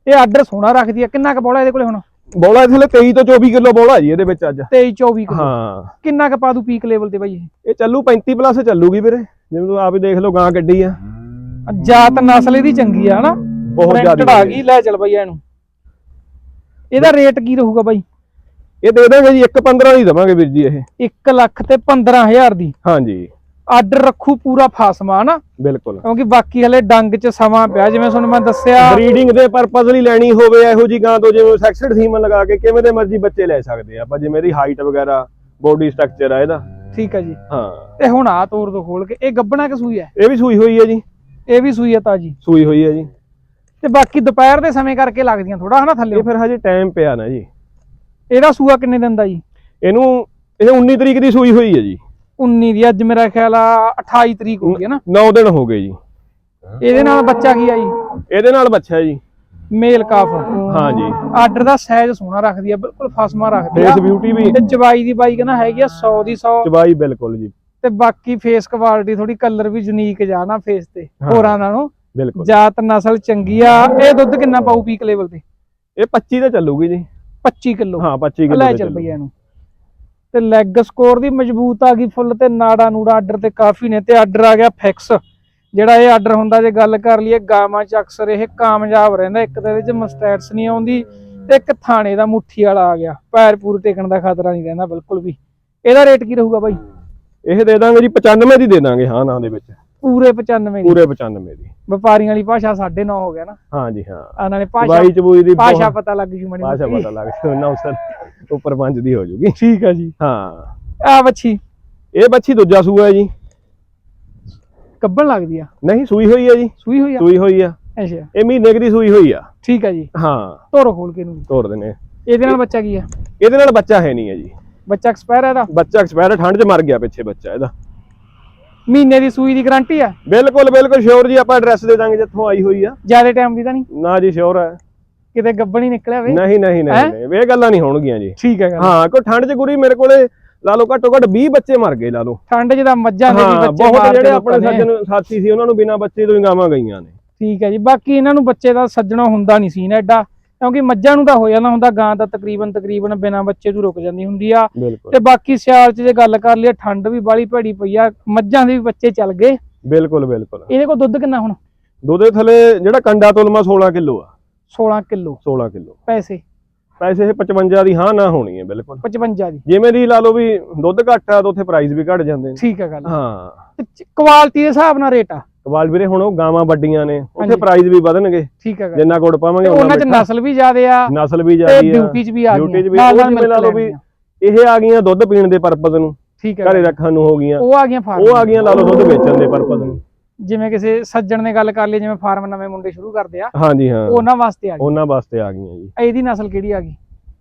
ਇਹ ਆਰਡਰ ਸੋਹਣਾ ਰੱਖਦੀ ਆ। ਕਿੰਨਾ ਕੁ ਬੋਲਾ ਇਹਦੇ ਕੋਲੇ ਹੁਣ? ਬੋਲਾ ਥੱਲੇ 23 ਤੋਂ 24 ਕਿਲੋ ਬੋਲਾ ਜੀ ਇਹਦੇ ਵਿੱਚ ਅੱਜ। 23 24 ਕਿਲੋ। ਹਾਂ। ਕਿੰਨਾ ਕੁ ਪਾ ਦੂ ਪੀਕ ਲੈਵਲ ਤੇ ਬਾਈ ਇਹ? ਇਹ ਚੱਲੂ 35 ਪਲੱਸ ਚੱਲੂਗੀ ਵੀਰੇ। ਜਿਵੇਂ ਤੁਸੀਂ ਆਪ ਹੀ ਦੇਖ ਲਓ ਗਾਂ ਗੱਡੀ ਆ। ਜਾਤ ਨਸਲ ਇਹਦੀ ਚੰਗੀ ਆ ਹਨਾ? ਬਹੁਤ ਜ਼ਿਆਦਾ ਆ ਗਈ ਲੈ ਚੱਲ ਬਾਈ ਇਹਨੂੰ। ਇਹਦਾ ਰੇਟ ਕੀ ਰਹੂਗਾ ਬਾਈ? ਇਹ ਦੇ ਦਾਂਗੇ ਜੀ 1.15 ਦੀ ਦਵਾਂਗੇ ਵੀਰ ਜੀ ਇਹ। 1 ਲੱਖ ਤੇ 15000 ਦੀ। ਹਾਂਜੀ। ਆਰਡਰ ਰੱਖੂ ਪੂਰਾ ਫਾਸਮਾ ਨਾ ਬਿਲਕੁਲ। ਕਿਉਂਕਿ ਬਾਕੀ ਹਲੇ ਡੰਗ 'ਚ ਸਮਾਂ ਪਿਆ ਜਿਵੇਂ ਤੁਹਾਨੂੰ ਮੈਂ ਦੱਸਿਆ ਬਰੀਡਿੰਗ ਦੇ ਪਰਪਸ ਲਈ ਲੈਣੀ ਹੋਵੇ ਇਹੋ ਜੀ ਗਾਂ ਤੋਂ ਜਿਵੇਂ ਸੈਕਸਡ ਸੀਮਨ ਲਗਾ ਕੇ ਕਿਵੇਂ ਦੇ ਮਰਜ਼ੀ ਬੱਚੇ ਲੈ ਸਕਦੇ ਆ। ਆਪਾਂ ਜਿਵੇਂ ਦੀ ਹਾਈਟ ਵਗੈਰਾ ਬੋਡੀ ਸਟਰਕਚਰ ਆ ਇਹਦਾ। ਠੀਕ ਆ ਜੀ। ਹਾਂ। ਤੇ ਹੁਣ ਆ ਤੋਰ ਤੋਂ ਖੋਲ ਕੇ। ਇਹ ਗੱਬਣਾ ਕਿ ਸੂਈ ਹੈ? ਇਹ ਵੀ ਸੂਈ ਹੋਈ ਹੈ ਜੀ। ਇਹ ਵੀ ਸੂਈ ਹੈ ਤਾਜੀ ਸੂਈ ਹੋਈ ਹੈ ਜੀ। ਤੇ ਬਾਕੀ ਦੁਪਹਿਰ ਦੇ ਸਮੇਂ ਕਰਕੇ ਲੱਗਦੀਆਂ ਥੋੜਾ ਹਨਾ ਥੱਲੇ? ਇਹ ਫਿਰ ਹਜੇ ਟਾਈਮ ਪਿਆ ਨਾ ਜੀ। ਇਹਦਾ ਸੂਆ ਕਿੰਨੇ ਦਿਨ ਦਾ ਜੀ? ਇਹਨੂੰ ਇਹ 19 ਤਰੀਕ ਦੀ ਸੂਈ ਹੋਈ ਹੈ ਜੀ। 19 ਦੀ ਅੱਜ ਮੇਰਾ ਖਿਆਲ ਆ 28 ਤਰੀਕ ਹੋ ਗਈ ਹੈ ਨਾ। 9 ਦਿਨ ਹੋ ਗਏ ਜੀ। ਇਹਦੇ ਨਾਲ ਬੱਚਾ ਕੀ ਆ ਜੀ? ਇਹਦੇ ਨਾਲ ਬੱਚਾ ਜੀ। ਮੇਲ ਕਾਫ। ਹਾਂ ਜੀ। ਆਰਡਰ ਦਾ ਸਾਈਜ਼ ਸੋਹਣਾ ਰੱਖਦੀ ਆ ਬਿਲਕੁਲ ਫਸਮਾ ਰੱਖਦੀ ਆ। ਫੇਸ ਬਿਊਟੀ ਵੀ। ਤੇ ਚਵਾਈ ਦੀ ਬਾਈ ਕਹਿੰਦਾ ਹੈਗੀ ਆ 100 ਦੀ 100 ਚਬਾਈ ਬਿਲਕੁਲ ਜੀ। ਤੇ ਬਾਕੀ ਫੇਸ ਕੁਆਲਿਟੀ ਥੋੜੀ ਕਲਰ ਵੀ ਯੂਨੀਕ ਜਾ ਨਾ ਫੇਸ ਤੇ। ਹੋਰਾਂ ਨਾਲੋਂ। ਬਿਲਕੁਲ। ਜਾਤ ਨਸਲ ਚੰਗੀ ਆ। ਇਹ ਦੁੱਧ ਕਿੰਨਾ ਪਾਊ ਪੀਕ ਲੈਵਲ ਤੇ? ਇਹ 25 ਤੇ ਚੱਲੂਗੀ ਜੀ। 25 ਕਿਲੋ। ਹਾਂ 25 ਕਿਲੋ ਲੈ ਚੱਲ ਭਈਆ ਇਹਨੂੰ। ਤੇ ਲੈਗ ਸਕੋਰ ਦੀ ਮਜ਼ਬੂਤ ਆ ਗਈ ਫੁੱਲ ਤੇ ਨਾੜਾ ਨੂੜਾ ਆਰਡਰ ਤੇ ਕਾਫੀ ਨੇ ਤੇ ਆਰਡਰ ਆ ਗਿਆ ਫਿਕਸ ਜਿਹੜਾ ਇਹ ਆਰਡਰ ਹੁੰਦਾ, ਜੇ ਗੱਲ ਕਰ ਲਈਏ ਗਾਵਾਂ ਚ ਅਕਸਰ ਇਹ ਕਾਮਯਾਬ ਰਹਿੰਦਾ, ਇੱਕ ਤਾਂ ਇਹਦੇ ਚ ਮਸਟੈਟਸ ਨਹੀਂ ਆਉਂਦੀ ਤੇ ਇੱਕ ਥਾਣੇ ਦਾ ਮੁੱਠੀ ਵਾਲਾ ਆ ਗਿਆ। ਪੈਰ ਪੂਰ ਟੇਕਣ ਦਾ ਖਤਰਾ ਨਹੀਂ ਰਹਿੰਦਾ, ਬਿਲਕੁਲ ਵੀ। ਇਹਦਾ ਰੇਟ ਕੀ ਰਹੂਗਾ ਬਾਈ? ਇਹ ਦੇ ਦਾਂਗੇ ਜੀ 95 ਦੀ ਦੇ ਦਾਂਗੇ, ਹਾਂ, ਨਾ ਦੇ ਵਿੱਚ। ਪੂਰੇ 95 ਦੀ। ਪੂਰੇ 95 ਦੀ। ਵਪਾਰੀਆਂ ਵਾਲੀ ਭਾਸ਼ਾ 9.5 ਹੋ ਗਿਆ ਨਾ। ਹਾਂ ਜੀ ਹਾਂ। ਆ ਨਾਲੇ ਭਾਸ਼ਾ ਚਬਾਈ ਚਬੂਈ ਦੀ ਭਾਸ਼ਾ ਪਤਾ ਲੱਗ ਜੂ ਮਣੀ ਭਾਸ਼ਾ। ਪਤਾ ਲੱਗ ਜੂ ਨਾ ਉਸਰ ਉੱਪਰ ਪੰਜ ਦੀ ਹੋ ਜੂਗੀ। ਠੀਕ ਆ ਜੀ। ਹਾਂ। ਆ ਬੱਚੀ ਇਹ ਬੱਚੀ ਦੂਜਾ ਸੂਆ ਹੈ ਜੀ। ਕੱਬਣ ਲੱਗਦੀ ਆ। ਨਹੀਂ ਸੂਈ ਹੋਈ ਹੈ ਜੀ। ਸੂਈ ਹੋਈ ਆ? ਸੂਈ ਹੋਈ ਆ। ਅੱਛਾ। ਇਹ ਮਹੀਨੇ ਕੁ ਦੀ ਸੂਈ ਹੋਈ ਆ। ਠੀਕ ਆ ਜੀ। ਹਾਂ। ਧੋਰੋ ਖੋਲ ਕੇ ਨੂੰ ਤੋੜ ਦਿੰਨੇ ਇਹਦੇ ਨਾਲ ਬੱਚਾ ਕੀ ਆ? ਇਹਦੇ ਨਾਲ ਬੱਚਾ ਹੈ ਨਹੀਂ ਹੈ ਜੀ। ਬੱਚਾ ਐਕਸਪਾਇਰ ਹੈ ਇਹਦਾ? ਬੱਚਾ ਐਕਸਪਾਇਰ ਠੰਡ 'ਚ ਮਰ ਗਿਆ ਪਿੱਛੇ ਬੱਚਾ ਇਹਦਾ। ਮਹੀਨੇ ਦੀ ਸੂਈ ਦੀ ਗਾਰੰਟੀ ਆ? ਬਿਲਕੁਲ ਬਿਲਕੁਲ ਸ਼ੋਰ ਜੀ ਆਪਾਂ ਐਡਰੈਸ ਦੇ ਦਾਂਗੇ ਜਿੱਥੋਂ ਆਈ ਹੋਈ ਆ। ਜ਼ਿਆਦਾ ਟਾਈਮ ਦੀ ਤਾਂ ਨਹੀਂ? ਨਾ ਜੀ ਸ਼ੋਰ ਹੈ ਕਿਤੇ ਗੱਬਣ ਹੀ ਨਿਕਲਿਆ ਵੇ। ਨਹੀਂ ਨਹੀਂ? ਨਹੀਂ ਇਹ ਗੱਲਾਂ ਨਹੀਂ ਹੋਣਗੀਆਂ ਜੀ। ਠੀਕ ਹੈ ਹਾਂ ਕੋਈ ਠੰਡ 'ਚ ਗੁਰੀ ਮੇਰੇ ਕੋਲੇ ਲਾ ਲਓ ਘੱਟੋ ਘੱਟ 20 ਬੱਚੇ ਮਰ ਗਏ ਲਾ ਲਓ। ਠੰਡ 'ਚ ਤਾਂ ਮੱਝਾਂ ਦੇ ਵੀ ਬੱਚੇ ਬਹੁਤ ਜਿਹੜੇ ਆਪਣੇ। ਸੱਜਣ ਸਾਥੀ ਸੀ ਉਹਨਾਂ ਨੂੰ ਬਿਨਾਂ ਬੱਚੇ ਤੋਂ ਹੀ ਗਾਵਾਂ ਗਈਆਂ ਨੇ। ਠੀਕ ਹੈ ਜੀ ਬਾਕੀ ਇਹਨਾਂ ਨੂੰ ਬੱਚੇ ਦਾ ਸੱਜਣਾ ਹੁੰਦਾ ਨਹੀਂ ਸੀ ਨਾ ਐਡਾ। ਕਿਉਂਕਿ ਮੱਝਾਂ ਨੂੰ ਤਾਂ ਹੋ ਜਾਂਦਾ ਹੁੰਦਾ ਗਾਂ ਤਾਂ ਤਕਰੀਬਨ ਤਕਰੀਬਨ ਬਿਨਾਂ ਬੱਚੇ ਤੋਂ ਰੁਕ ਜਾਂਦੀ ਹੁੰਦੀ ਆ। ਬਿਲਕੁਲ। ਤੇ ਬਾਕੀ ਸਿਆਲ 'ਚ ਜੇ ਗੱਲ ਕਰ ਲਈਏ ਠੰਡ ਵੀ ਬਾਲੀ ਭੈੜੀ ਪਈ ਆ ਮੱਝਾਂ ਦੇ ਵੀ ਬੱਚੇ ਚੱਲ ਗਏ। ਬਿਲਕੁਲ ਬਿਲਕੁਲ। ਇਹਦੇ ਕੋਲ ਦੁੱਧ ਕਿੰਨਾ ਹੁਣ? ਦੁੱਧ ਦੇ ਥੱਲੇ ਜਿਹੜਾ ਕੰਡਾ ਤੁਲਮਾ 16 ਕਿਲੋ ਆ। 16 ਕਿਲੋ। 16 ਕਿਲੋ। ਪੈਸੇ। ਪੈਸੇ ਇਹ 55 ਦੀ ਹਾਂ ਨਾ ਹੋਣੀ ਹੈ ਬਿਲਕੁਲ। 55 ਦੀ। ਜਿਵੇਂ ਦੀ ਲਾ ਲਓ ਵੀ ਦੁੱਧ ਘੱਟ ਆ ਤਾਂ ਉੱਥੇ ਪ੍ਰਾਈਸ ਵੀ ਘਟ ਜਾਂਦੇ ਨੇ। ਠੀਕ ਹੈ ਗੱਲ। ਹਾਂ। ਕੁਆਲਿਟੀ ਦੇ ਹਿਸਾਬ ਨਾਲ ਰੇਟ ਆ। ਕਵਾਲ ਵੀਰੇ ਹੁਣ ਉਹ ਗਾਵਾਂ ਵੱਡੀਆਂ ਨੇ ਉੱਥੇ। ਪ੍ਰਾਈਸ ਵੀ ਵਧਣਗੇ। ਠੀਕ ਹੈ ਜਿੰਨਾ ਗੁੜ ਪਾਵਾਂਗੇ ਉਹਨਾਂ 'ਚ ਨਸਲ ਵੀ ਜ਼ਿਆਦੇ ਆ ਨਸਲ ਵੀ ਜ਼ਿਆਦੀ ਆ। ਡਿਊਟੀ 'ਚ ਵੀ ਆ ਡਿਊਟੀ 'ਚ ਗਈਆਂ। ਵੀ ਨਾਲ ਉਹ ਵੀ। ਇਹ ਆ ਗਈਆਂ ਦੁੱਧ ਪੀਣ ਦੇ ਪਰਪਸ ਨੂੰ। ਠੀਕ ਹੈ ਘਰੇ। ਰੱਖਣ ਨੂੰ ਹੋ ਗਈਆਂ। ਉਹ ਆ ਗਈਆਂ ਫਾਰਮ ਉਹ ਆ ਗਈਆਂ ਲਾ ਲਓ ਦੁੱਧ ਵੇਚਣ ਦੇ ਪਰਪਸ ਨੂੰ। ਜਿਵੇਂ ਕਿਸੇ ਸੱਜਣ ਨੇ ਗੱਲ ਕਰ ਲਈ ਜਿਵੇਂ ਫਾਰਮ ਨਵੇਂ ਮੁੰਡੇ ਸ਼ੁਰੂ ਕਰਦੇ ਆ। ਹਾਂਜੀ ਹਾਂ। ਉਹਨਾਂ ਵਾਸਤੇ ਆ ਗਈ ਉਹਨਾਂ ਵਾਸਤੇ ਆ ਗਈਆਂ ਜੀ। ਇਹਦੀ ਨਸਲ ਕਿਹੜੀ ਆ ਗਈ?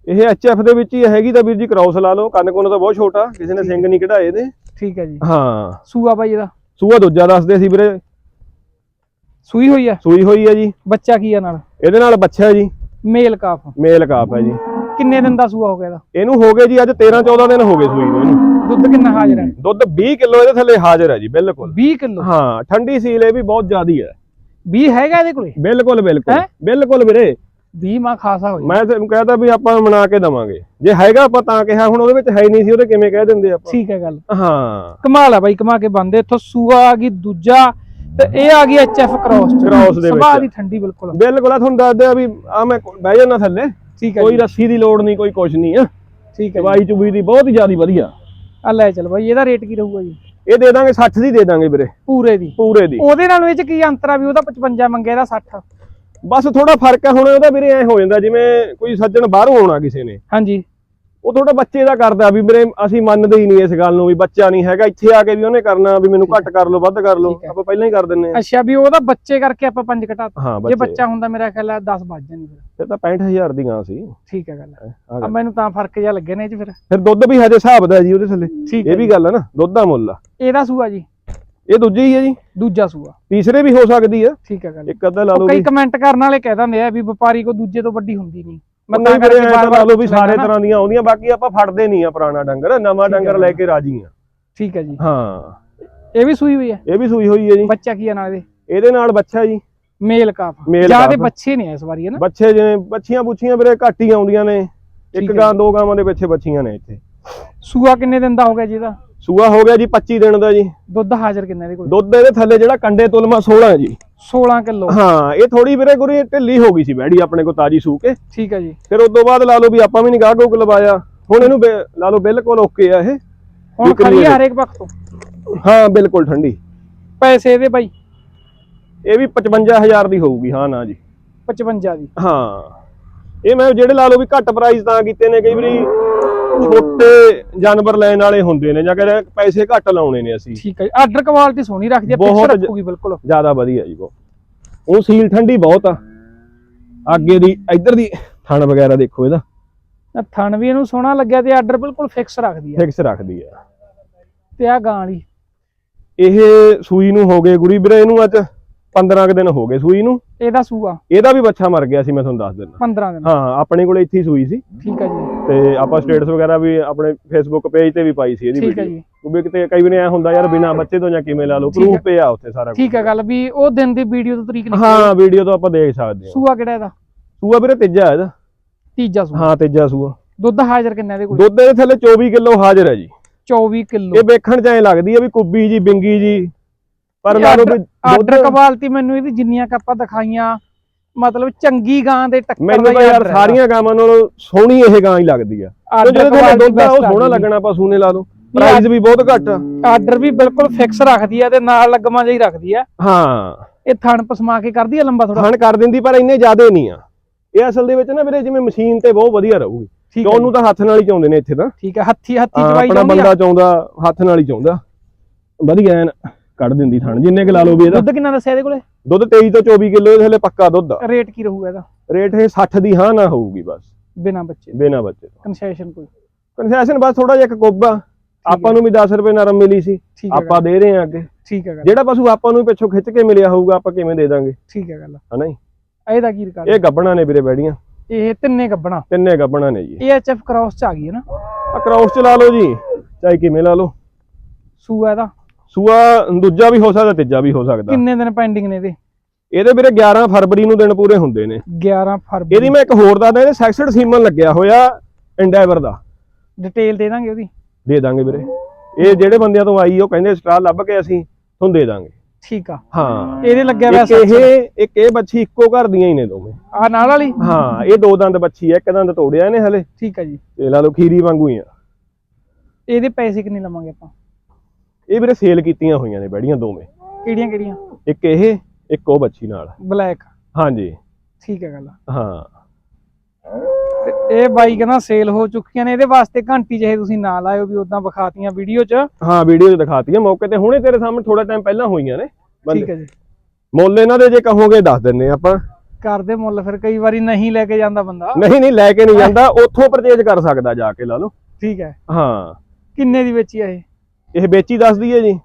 ਇਹ ਐਚਐਫ ਦੇ ਵਿੱਚ ਹੀ ਹੈਗੀ ਤਾਂ ਵੀਰ ਜੀ ਕ੍ਰਾਸ ਲਾ ਲਓ। ਕੰਨ ਕੋਨ ਤਾਂ ਬਹੁਤ ਛੋਟਾ ਕਿਸੇ ਨੇ ਸਿੰਘ ਨਹੀਂ ਕਢਾਏ ਨੇ ਠੀਕ ਹੈ ਜੀ। ਹਾਂ। ਸੂਆ ਬਾਈ ਇਹਦਾ? ਸੂਆ ਦੂਜਾ ਦੱਸਦੇ ਸੀ ਵੀਰੇ। ਸੂਈ ਹੋਈ ਆ? ਸੂਈ ਹੋਈ ਹੈ ਜੀ। ਬੱਚਾ ਕੀ ਆ ਨਾਲ? ਇਹਦੇ ਨਾਲ ਬੱਚਾ ਜੀ। ਮੇਲ ਕਾਫ। ਮੇਲ ਕਾਪ ਹੈ ਜੀ। ਕਿੰਨੇ ਦਿਨ ਦਾ ਸੂਆ ਹੋ ਗਿਆ ਇਹਦਾ? ਇਹਨੂੰ ਹੋ ਗਏ ਜੀ ਅੱਜ 13 14 ਦਿਨ ਹੋ ਗਏ ਸੂਈ ਨੂੰ ਇਹਨੂੰ। ਦੁੱਧ ਕਿੰਨਾ ਹਾਜ਼ਰ ਹੈ? ਦੁੱਧ 20 ਕਿਲੋ ਇਹਦੇ ਥੱਲੇ ਹਾਜ਼ਰ ਹੈ ਜੀ ਬਿਲਕੁਲ। 20 ਕਿਲੋ? ਹਾਂ ਠੰਡੀ ਸੀਲ ਇਹ ਵੀ ਬਹੁਤ ਜ਼ਿਆਦੀ ਹੈ। 20 ਹੈਗਾ ਇਹਦੇ ਕੋਲੇ? ਬਿਲਕੁਲ ਬਿਲਕੁਲ। ਹੈਂ? ਬਿਲਕੁਲ ਵੀਰੇ। 20 ਮਾ ਖਾਸਾ ਹੋ ਜਾ ਮੈਂ ਤੈਨੂੰ ਕਹਿਤਾ ਵੀ ਆਪਾਂ ਬਣਾ ਕੇ ਦਵਾਂਗੇ। ਜੇ ਹੈਗਾ ਆਪਾਂ ਤਾਂ ਕਿਹਾ ਹੁਣ ਉਹਦੇ ਵਿੱਚ ਹੈ ਹੀ ਨਹੀਂ ਸੀ ਉਹਦੇ ਕਿਵੇਂ ਕਹਿ ਦਿੰਦੇ ਆਪਾਂ? ਠੀਕ ਹੈ ਗੱਲ। ਹਾਂ। ਕਮਾਲ ਆ ਬਾਈ ਕਮਾ ਕੇ ਬੰਦੇ ਇੱਥੋਂ ਸੂਆ ਆ ਗਈ ਦੂਜਾ ਤੇ ਇਹ ਆ ਗਈ ਐਚਐਫ ਕ੍ਰਾਸ Cross ਦੇ ਵਿੱਚ। ਸੁਭਾਅ ਦੀ ਠੰਡੀ ਬਿਲਕੁਲ। ਬਿਲਕੁਲ ਆ ਤੁਹਾਨੂੰ ਦੱਸਦੇ ਆ ਵੀ ਆ ਮੈਂ ਬਹਿ ਜਾਣਾ ਥੱਲੇ। ਠੀਕ ਹੈ ਕੋਈ ਜੀ, ਰੱਸੀ ਦੀ ਲੋੜ ਨਹੀਂ ਕੋਈ ਕੁਛ ਨਹੀਂ ਆ। ਠੀਕ ਹੈ ਜੀ। ਦਵਾਈ ਚੁਬੀ ਦੀ ਬਹੁਤ ਹੀ ਜ਼ਿਆਦੀ ਵਧੀਆ। ਆ ਲੈ ਚੱਲ ਬਾਈ ਇਹਦਾ ਰੇਟ ਕੀ ਰਹੂਗਾ ਜੀ? ਇਹ ਦੇ ਦਾਂਗੇ 60 ਦੀ ਦੇ ਦਾਂਗੇ ਵੀਰੇ। ਪੂਰੇ ਦੀ। ਪੂਰੇ ਦੀ। ਉਹਦੇ ਨਾਲ ਇਹ ਚ ਕੀ ਅੰਤਰ ਆ ਵੀ ਉਹਦਾ 55 ਮੰਗਿਆ ਇਹਦਾ 60 ਬਸ ਥੋੜਾ ਫ਼ਰਕ ਹੈ ਹੁਣ ਉਹਦਾ ਵੀਰੇ ਐ ਹੋ ਜਾਂਦਾ ਜਿਵੇਂ ਕੋਈ ਸੱਜਣ ਬਾਹਰੋਂ ਆਉਣਾ ਕਿਸੇ ਨੇ। ਹਾਂਜੀ। ਉਹ ਥੋੜਾ ਬੱਚੇ ਦਾ ਕਰਦਾ ਵੀ ਵੀਰੇ ਅਸੀਂ ਮੰਨਦੇ ਹੀ ਨਹੀਂ ਇਸ ਗੱਲ ਨੂੰ ਵੀ ਬੱਚਾ ਨਹੀਂ ਹੈਗਾ ਇੱਥੇ ਆ ਕੇ ਵੀ ਉਹਨੇ ਕਰਨਾ ਵੀ ਮੈਨੂੰ ਘੱਟ ਕਰ ਲਓ ਵੱਧ ਕਰ ਲਓ ਹੈ। ਆਪਾਂ ਪਹਿਲਾਂ ਹੀ ਕਰ ਦਿੰਨੇ ਆ ਅੱਛਾ ਵੀ ਉਹਦਾ ਬੱਚੇ ਕਰਕੇ ਆਪਾਂ ਪੰਜ ਘਟਾ ਹਾਂ ਜੇ ਬੱਚੇ। ਹੁੰਦਾ ਮੇਰਾ ਖਿਆਲ ਹੈ 10 ਵੱਜ ਜਾਣੀ ਫਿਰ। ਇਹ ਤਾਂ 65000 ਦੀ ਗਾਂ ਸੀ। ਠੀਕ ਹੈ ਗੱਲ ਆ। ਮੈਨੂੰ ਤਾਂ ਫ਼ਰਕ ਜਿਹਾ ਲੱਗਿਆ ਨੇ ਇਹ ਚ ਫਿਰ। ਫਿਰ ਦੁੱਧ ਵੀ ਹਜੇ ਹਿਸਾਬ ਦਾ ਜੀ ਉਹਦੇ ਥੱਲੇ। ਇਹ ਹੈ ਵੀ ਗੱਲ ਹੈ ਨਾ ਦੁੱਧ ਦਾ ਮੁੱਲ ਆ। ਇਹਦਾ ਸੂਆ ਜੀ। ਇਹ ਦੂਜੀ ਹੀ ਹੈ ਜੀ। ਦੂਜਾ ਸੂਆ। ਤੀਸਰੇ ਵੀ ਹੋ ਸਕਦੀ ਆ ਠੀਕ ਹੈ ਗੱਲ ਇੱਕ ਅੱਧਾ ਲਾ ਲਓ ਕਈ ਕਮੈਂਟ ਕਰਨ ਵਾਲੇ ਕਹਿ ਦਿੰਦੇ ਆ ਵੀ ਵਪਾਰੀ ਕੋ ਦੂਜੇ ਤੋਂ ਵੱਡੀ ਹੁੰਦੀ ਨਹੀਂ। ਮੈਂ ਤਾਂ ਕਰਕੇ ਲਾ ਲਓ ਵੀ ਸਾਰੇ। ਤਰ੍ਹਾਂ ਦੀਆਂ ਆਉਂਦੀਆਂ ਬਾਕੀ ਆਪਾਂ ਫੜਦੇ ਨਹੀਂ ਆ ਪੁਰਾਣਾ ਡੰਗਰ ਨਵਾਂ ਡੰਗਰ ਲੈ ਕੇ ਰਾਜੀ ਆ। ਠੀਕ ਹੈ ਜੀ। ਹਾਂ। ਇਹ ਵੀ ਸੂਈ ਹੋਈ ਹੈ? ਇਹ ਵੀ ਸੂਈ ਹੋਈ ਹੈ ਜੀ। ਬੱਚਾ ਕੀ ਆ ਨਾਲ ਇਹਦੇ? ਇਹਦੇ ਨਾਲ ਬੱਚਾ ਜੀ। ਮੇਲ ਕਾਫ। ਜਿਆਦੇ। ਬੱਚੇ ਨਹੀਂ ਇਸ ਵਾਰੀ ਹੈ ਨਾ? ਬੱਚੇ ਜਿਵੇਂ ਬੱਚੀਆਂ ਬੁੱਚੀਆਂ ਵੀਰੇ ਘੱਟ ਹੀ ਆਉਂਦੀਆਂ ਨੇ। ਇੱਕ ਗਾਂ ਦੋ ਗਾਵਾਂ ਦੇ ਪਿੱਛੇ ਬੱਚੀਆਂ ਨੇ ਇੱਥੇ। ਸੂਆ ਕਿੰਨੇ ਦਿਨ ਦਾ ਹੋ ਗਿਆ ਜੀ ਇਹਦਾ? ਸੂਆ ਹੋ ਗਿਆ ਜੀ 25 ਦਿਨ ਦਾ ਜੀ। ਦੁੱਧ ਹਾਜ਼ਰ ਕਿੰਨਾ ਇਹਦੇ ਕੋਲ ਦੁੱਧ ਇਹਦੇ ਥੱਲੇ ਜਿਹੜਾ ਕੰਡੇ ਤੁਲਮਾ 16 ਹੈ ਜੀ। 16 ਕਿਲੋ। ਹਾਂ ਇਹ ਥੋੜੀ ਵੀਰੇ ਗੁਰੀ ਢਿੱਲੀ ਹੋ ਗਈ ਸੀ ਬੈੜੀ ਆਪਣੇ ਕੋ ਤਾਜੀ ਸੂ ਕੇ। ਠੀਕ ਹੈ ਜੀ। ਫਿਰ ਉਸ ਤੋਂ ਬਾਅਦ ਲਾ ਲਓ ਵੀ ਆਪਾਂ ਵੀ ਨਹੀਂ ਗਾਹ ਗੋਕ ਲਵਾਇਆ। ਹੁਣ ਇਹਨੂੰ ਲਾ ਲਓ ਬਿਲਕੁਲ ਓਕੇ ਆ ਇਹ। ਹੁਣ ਖੜੀ। ਆ ਹਰੇਕ ਪੱਖ ਤੋਂ? ਹਾਂ ਬਿਲਕੁਲ ਠੰਡੀ। ਪੈਸੇ ਇਹਦੇ ਬਾਈ? ਇਹ ਵੀ 55000 ਦੀ ਹੋਊਗੀ ਹਾਂ ਨਾ ਜੀ। 55 ਦੀ। ਹਾਂ। ਇਹ ਮੈਂ ਜਿਹੜੇ ਲਾ ਲਓ ਵੀ ਘੱਟ ਪ੍ਰਾਈਸ ਤਾਂ ਕੀਤੇ ਨੇ ਕਈ ਵਾਰੀ ਛੋਟੇ ਜਾਨਵਰ ਲੈਣ ਵਾਲੇ ਹੁੰਦੇ ਨੇ ਜਾਂ ਕਿ ਪੈਸੇ ਘੱਟ ਲਾਉਣੇ ਨੇ ਅਸੀਂ। ਠੀਕ ਹੈ ਜੀ। ਆਰਡਰ ਕੁਆਲਿਟੀ ਸੋਹਣੀ ਰੱਖਦੀ ਹੈ ਪਿਕਚਰ ਰੱਖੂਗੀ ਬਿਲਕੁਲ। ਜ਼ਿਆਦਾ ਵਧੀਆ ਜੀ ਉਹ ਉਹ ਸੀਲ ਠੰਡੀ ਬਹੁਤ ਆ। ਅੱਗੇ ਦੀ ਇੱਧਰ ਦੀ ਥਣ ਵਗੈਰਾ ਦੇਖੋ ਇਹਦਾ। ਥਣ ਵੀ ਇਹਨੂੰ ਸੋਹਣਾ ਲੱਗਿਆ ਤੇ ਆਰਡਰ ਬਿਲਕੁਲ ਫਿਕਸ ਰੱਖਦੀ ਹੈ ਫਿਕਸ ਰੱਖਦੀ ਆ। ਤੇ ਆ ਗਾਂ ਵਾਲੀ। ਇਹ ਸੂਈ ਨੂੰ ਹੋ ਗਏ ਗੁਰੀ ਵੀਰੇ ਇਹਨੂੰ ਅੱਜ। 15 ਕੁ ਦਿਨ ਹੋ ਗਏ ਸੂਈ ਨੂੰ। ਇਹਦਾ ਸੂਆ। ਇਹਦਾ ਵੀ ਬੱਚਾ ਮਰ ਗਿਆ ਸੀ ਮੈਂ ਤੁਹਾਨੂੰ ਦੱਸ ਦਿੰਦਾ। 15 ਦਿਨ। ਹਾਂ ਆਪਣੇ ਕੋਲੇ ਇੱਥੇ ਹੀ ਸੂਈ ਸੀ। ਠੀਕ ਹੈ ਜੀ। ਤੇ ਆਪਾਂ ਸਟੇਟਸ ਵਗੈਰਾ ਵੀ ਆਪਣੇ ਫੇਸਬੁੱਕ ਪੇਜ ਤੇ ਵੀ ਪਾਈ ਸੀ ਇਹਦੀ ਠੀਕ ਹੈ ਵੀਡੀਓ ਕਿਉਂਕਿ ਕਿਤੇ ਕਈ ਵਾਰੀ ਐ ਹੁੰਦਾ ਯਾਰ ਬਿਨਾ ਬੱਚੇ ਤੋਂ ਜਾਂ ਕਿਵੇਂ ਲਾ ਲਓ। ਪ੍ਰੂਫ ਪਿਆ ਉੱਥੇ ਸਾਰਾ ਠੀਕ ਹੈ ਗੱਲ ਵੀ ਉਹ ਦਿਨ ਦੀ ਵੀਡੀਓ ਤੋਂ ਤਰੀਕ ਨਹੀਂ ਹਾਂ ਵੀਡੀਓ ਤੋਂ ਆਪਾਂ ਦੇਖ ਸਕਦੇ ਹਾਂ। ਸੂਆ ਕਿਹੜਾ ਇਹਦਾ? ਸੂਆ ਵੀਰੇ ਤੀਜਾ ਇਹਦਾ। ਤੀਜਾ ਸੂਆ। ਹਾਂ ਤੀਜਾ ਸੂਆ। ਦੁੱਧ ਹਾਜ਼ਰ ਕਿੰਨਾ ਇਹਦੇ ਕੋਲ? ਦੁੱਧ ਦੇ ਥੱਲੇ 24 ਕਿਲੋ ਹਾਜ਼ਰ ਹੈ ਜੀ। 24 ਕਿਲੋ। ਇਹ ਵੇਖਣ ਚ ਐ ਲੱਗਦੀ ਆ ਵੀ ਕੁੱਬੀ ਜੀ ਬਿੰਗੀ ਜੀ ਪਰ ਲਾ ਲਓ ਵੀ ਆਰਡਰ ਕੁਆਲਿਟੀ ਮੈਨੂੰ ਇਹਦੀ ਜਿੰਨੀਆਂ ਕੱਪਾਂ ਦਿਖਾਈਆਂ ਮਤਲਬ ਚੰਗੀ ਗਾਂ ਦੇ ਟੱਕਰ ਮੈਨੂੰ ਤਾਂ ਯਾਰ ਸਾਰੀਆਂ ਗਾਵਾਂ ਨਾਲੋਂ ਸੋਹਣੀ ਇਹ ਗਾਂ ਹੀ ਲੱਗਦੀ ਆ। ਤੇ ਆਰਡਰ ਜਿਹੜੇ ਥੱਲੇ ਦੁੱਧ ਆ ਉਹ ਸੋਹਣਾ ਲੱਗਣਾ ਪਸ਼ੂ ਨੇ ਲਾ ਲਓ ਪ੍ਰਾਈਸ ਵੀ ਬਹੁਤ ਘੱਟ ਆਰਡਰ ਵੀ ਬਿਲਕੁਲ ਫਿਕਸ ਰੱਖਦੀ ਆ ਤੇ ਨਾਲ ਲੱਗਮਾ ਜਿਹਾ ਰੱਖਦੀ ਆ। ਹਾਂ। ਇਹ ਥਣ ਪਸਮਾ ਕੇ ਕਰਦੀ ਆ ਲੰਬਾ ਥੋੜਾ ਖਾਣ ਕਰ ਦਿੰਦੀ ਪਰ ਇੰਨੇ ਜ਼ਿਆਦੇ ਨਹੀਂ ਆ। ਇਹ ਅਸਲ ਦੇ ਵਿੱਚ ਨਾ ਵੀਰੇ ਜਿਵੇਂ ਮਸ਼ੀਨ ਤੇ ਬਹੁਤ ਵਧੀਆ ਰਹੂਗੀ। ਠੀਕ ਕਿਉਂ ਹੈ ਉਹਨੂੰ ਤਾਂ ਹੱਥ ਨਾਲ ਹੀ ਚਾਉਂਦੇ ਨੇ ਇੱਥੇ ਤਾਂ। ਠੀਕ ਹੈ ਹੱਥੀ ਹੱਥੀ ਚਵਾਈ ਜਾਂਦੀ ਆ। ਬੰਦਾ ਚਾਉਂਦਾ ਹੱਥ ਨਾਲ ਹੀ ਚਾਉਂਦਾ। ਵਧੀਆ ਐਨ। ਕੱਢ ਦਿੰਦੀ ਥਣ। ਜਿੰਨੇ ਕੁ ਲਾ ਲਓ ਵੀ ਇਹਦਾ। ਦੁੱਧ ਕਿੰਨਾ ਦੱਸਿਆ ਇਹਦੇ ਕੋਲੇ? ਦੁੱਧ 23 ਤੋਂ 24 ਕਿਲੋ ਇਹਦੇ ਹਲੇ ਪੱਕਾ ਦੁੱਧ ਆ। ਰੇਟ ਕੀ ਰਹੂਗਾ ਇਹਦਾ? ਰੇਟ ਇਹ 60 ਦੀ ਹਾਂ ਨਾ ਹੋਊਗੀ ਬਸ। ਬਿਨਾ ਬੱਚੇ ਬਿਨਾ ਬੱਚੇ ਤੋਂ। ਕਨਸੈਸ਼ਨ ਕੋਈ? ਕਨਸੈਸ਼ਨ ਬਸ ਥੋੜਾ ਜਿਹਾ ਇੱਕ ਕੁੱਬਾ ਆਪਾਂ ਨੂੰ ਵੀ 10 ਰੁਪਏ ਨਰਮ ਮਿਲੀ ਸੀ। ਆਪਾਂ ਦੇ ਰਹੇ ਹਾਂ ਅੱਗੇ। ਠੀਕ ਹੈ ਗੱਲ। ਜਿਹੜਾ ਪਸ਼ੂ ਆਪਾਂ ਨੂੰ ਪਿੱਛੋਂ ਖਿੱਚ ਕੇ ਮਿਲਿਆ ਹੋਊਗਾ ਆਪਾਂ ਕਿਵੇਂ ਦੇ ਦਾਂਗੇ? ਠੀਕ ਹੈ ਗੱਲ। ਹਨਾ ਜੀ? ਇਹਦਾ ਕੀ ਰਿਕਾਰਡ? ਇਹ ਗੱਬਣਾ ਨੇ ਵੀਰੇ ਬੈੜੀਆਂ। ਇਹ ਤਿੰਨੇ ਗੱਬਣਾ। ਤਿੰਨੇ ਗੱਬਣਾ ਨੇ ਜੀ। ਇਹ ਐਚਐਫ ਕ੍ਰਾਸ ਚ ਆ ਗਈ ਹੈ ਨਾ। ਆ ਕ੍ਰਾਸ ਚ ਲਾ ਲਓ ਜੀ। ਚਾਹੇ ਕਿਵੇਂ ਲਾ ਲਓ। ਸੂਆ ਇਹਦਾ। ਸੂਆ ਦੂਜਾ ਵੀ ਹੋ ਸਕਦਾ ਤੀਜਾ ਵੀ ਹੋ ਸਕਦਾ। ਕਿੰਨੇ ਦਿਨ ਪੈਂਡਿੰਗ ਨੇ ਇਹਦੇ? ਇਹਦੇ ਵੀਰੇ 11 ਫਰਵਰੀ ਨੂੰ ਦਿਨ ਪੂਰੇ ਹੁੰਦੇ ਨੇ। 11 ਫਰਵਰੀ। ਇਹਦੀ ਮੈਂ ਇੱਕ ਹੋਰ ਦੱਸਦਾ ਇਹਦੇ ਸੈਕਸਡ ਸੀਮਨ ਲੱਗਿਆ ਹੋਇਆ ਇੰਡੈਵਰ ਦਾ। ਡਿਟੇਲ ਦੇ ਦਾਂਗੇ ਉਹਦੀ? ਦੇ ਦਾਂਗੇ ਵੀਰੇ। ਇਹ ਜਿਹੜੇ ਬੰਦਿਆਂ ਤੋਂ ਆਈ ਉਹ ਕਹਿੰਦੇ ਸਟਾਰ ਲੱਭ ਕੇ ਅਸੀਂ ਤੁਹਾਨੂੰ ਦੇ ਦਾਂਗੇ। ਠੀਕ ਆ। ਹਾਂ। ਇਹਦੇ ਲੱਗਿਆ ਵੈਸੇ ਇਹ ਇੱਕ ਇਹ ਬੱਚੀ ਇੱਕੋ ਘਰ ਦੀਆਂ ਹੀ ਨੇ ਦੋਵੇਂ। ਆ ਨਾਲ ਵਾਲੀ? ਹਾਂ ਇਹ ਦੋ ਦੰਦ ਬੱਚੀ ਹੈ ਇੱਕ ਦੰਦ ਤੋੜਿਆ ਇਹਨੇ ਹਲੇ। ਠੀਕ ਆ ਜੀ। ਤੇ ਲਾ ਲਓ ਖੀਰੀ ਵਾਂਗੂ ਹੀ ਆ। ਇਹਦੇ ਪੈਸੇ ਕਿੰਨੇ ਲਵਾਂਗੇ ਆਪਾਂ? ਇਹ ਵੀਰੇ ਸੇਲ ਕੀਤੀਆਂ ਹੋਈਆਂ ਨੇ ਬੈੜੀਆਂ ਦੋਵੇਂ। ਕਿਹੜੀਆਂ ਕਿਹੜੀਆਂ? ਇੱਕ ਇਹ ਇੱਕ ਉਹ ਬੱਚੀ ਨਾਲ। ਬਲੈਕ। ਹਾਂਜੀ। ਠੀਕ ਹੈ ਗੱਲ। ਹਾਂ। ਤੇ ਇਹ ਬਾਈ ਕਹਿੰਦਾ ਸੇਲ ਹੋ ਚੁੱਕੀਆਂ ਨੇ ਇਹਦੇ ਵਾਸਤੇ ਘੰਟੀ ਜਿਹੇ ਤੁਸੀਂ ਨਾ ਲਾਇਓ ਵੀ ਉਦਾਂ ਵਿਖਾਤੀਆਂ ਵੀਡੀਓ 'ਚ। ਹਾਂ ਵੀਡੀਓ 'ਚ ਦਿਖਾਤੀਆਂ ਮੌਕੇ ਤੇ ਹੁਣੇ ਤੇਰੇ ਸਾਹਮਣੇ ਥੋੜਾ ਟਾਈਮ ਪਹਿਲਾਂ ਹੋਈਆਂ ਨੇ। ਠੀਕ ਹੈ ਜੀ। ਮੁੱਲ ਇਹਨਾਂ ਦੇ ਜੇ ਕਹੋਗੇ ਦੱਸ ਦਿੰਨੇ ਆਪਾਂ। ਕਰਦੇ ਮੁੱਲ ਫਿਰ ਕਈ ਵਾਰੀ ਨਹੀਂ ਲੈ ਕੇ ਜਾਂਦਾ ਬੰਦਾ। ਨਹੀਂ ਨਹੀਂ ਲੈ ਕੇ ਨਹੀਂ ਜਾਂਦਾ ਉੱਥੋਂ ਪਰਚੇਜ ਕਰ ਸਕਦਾ ਜਾ ਕੇ ਲਾ ਲਓ। ਠੀਕ ਹੈ। ਹਾਂ। ਕਿੰਨੇ ਦੀ ਵੇਚੀ ਆ ਇਹ? ਇਹ ਵੇਚੀ ਦੱਸਦੀ ਹੈ ਜੀ।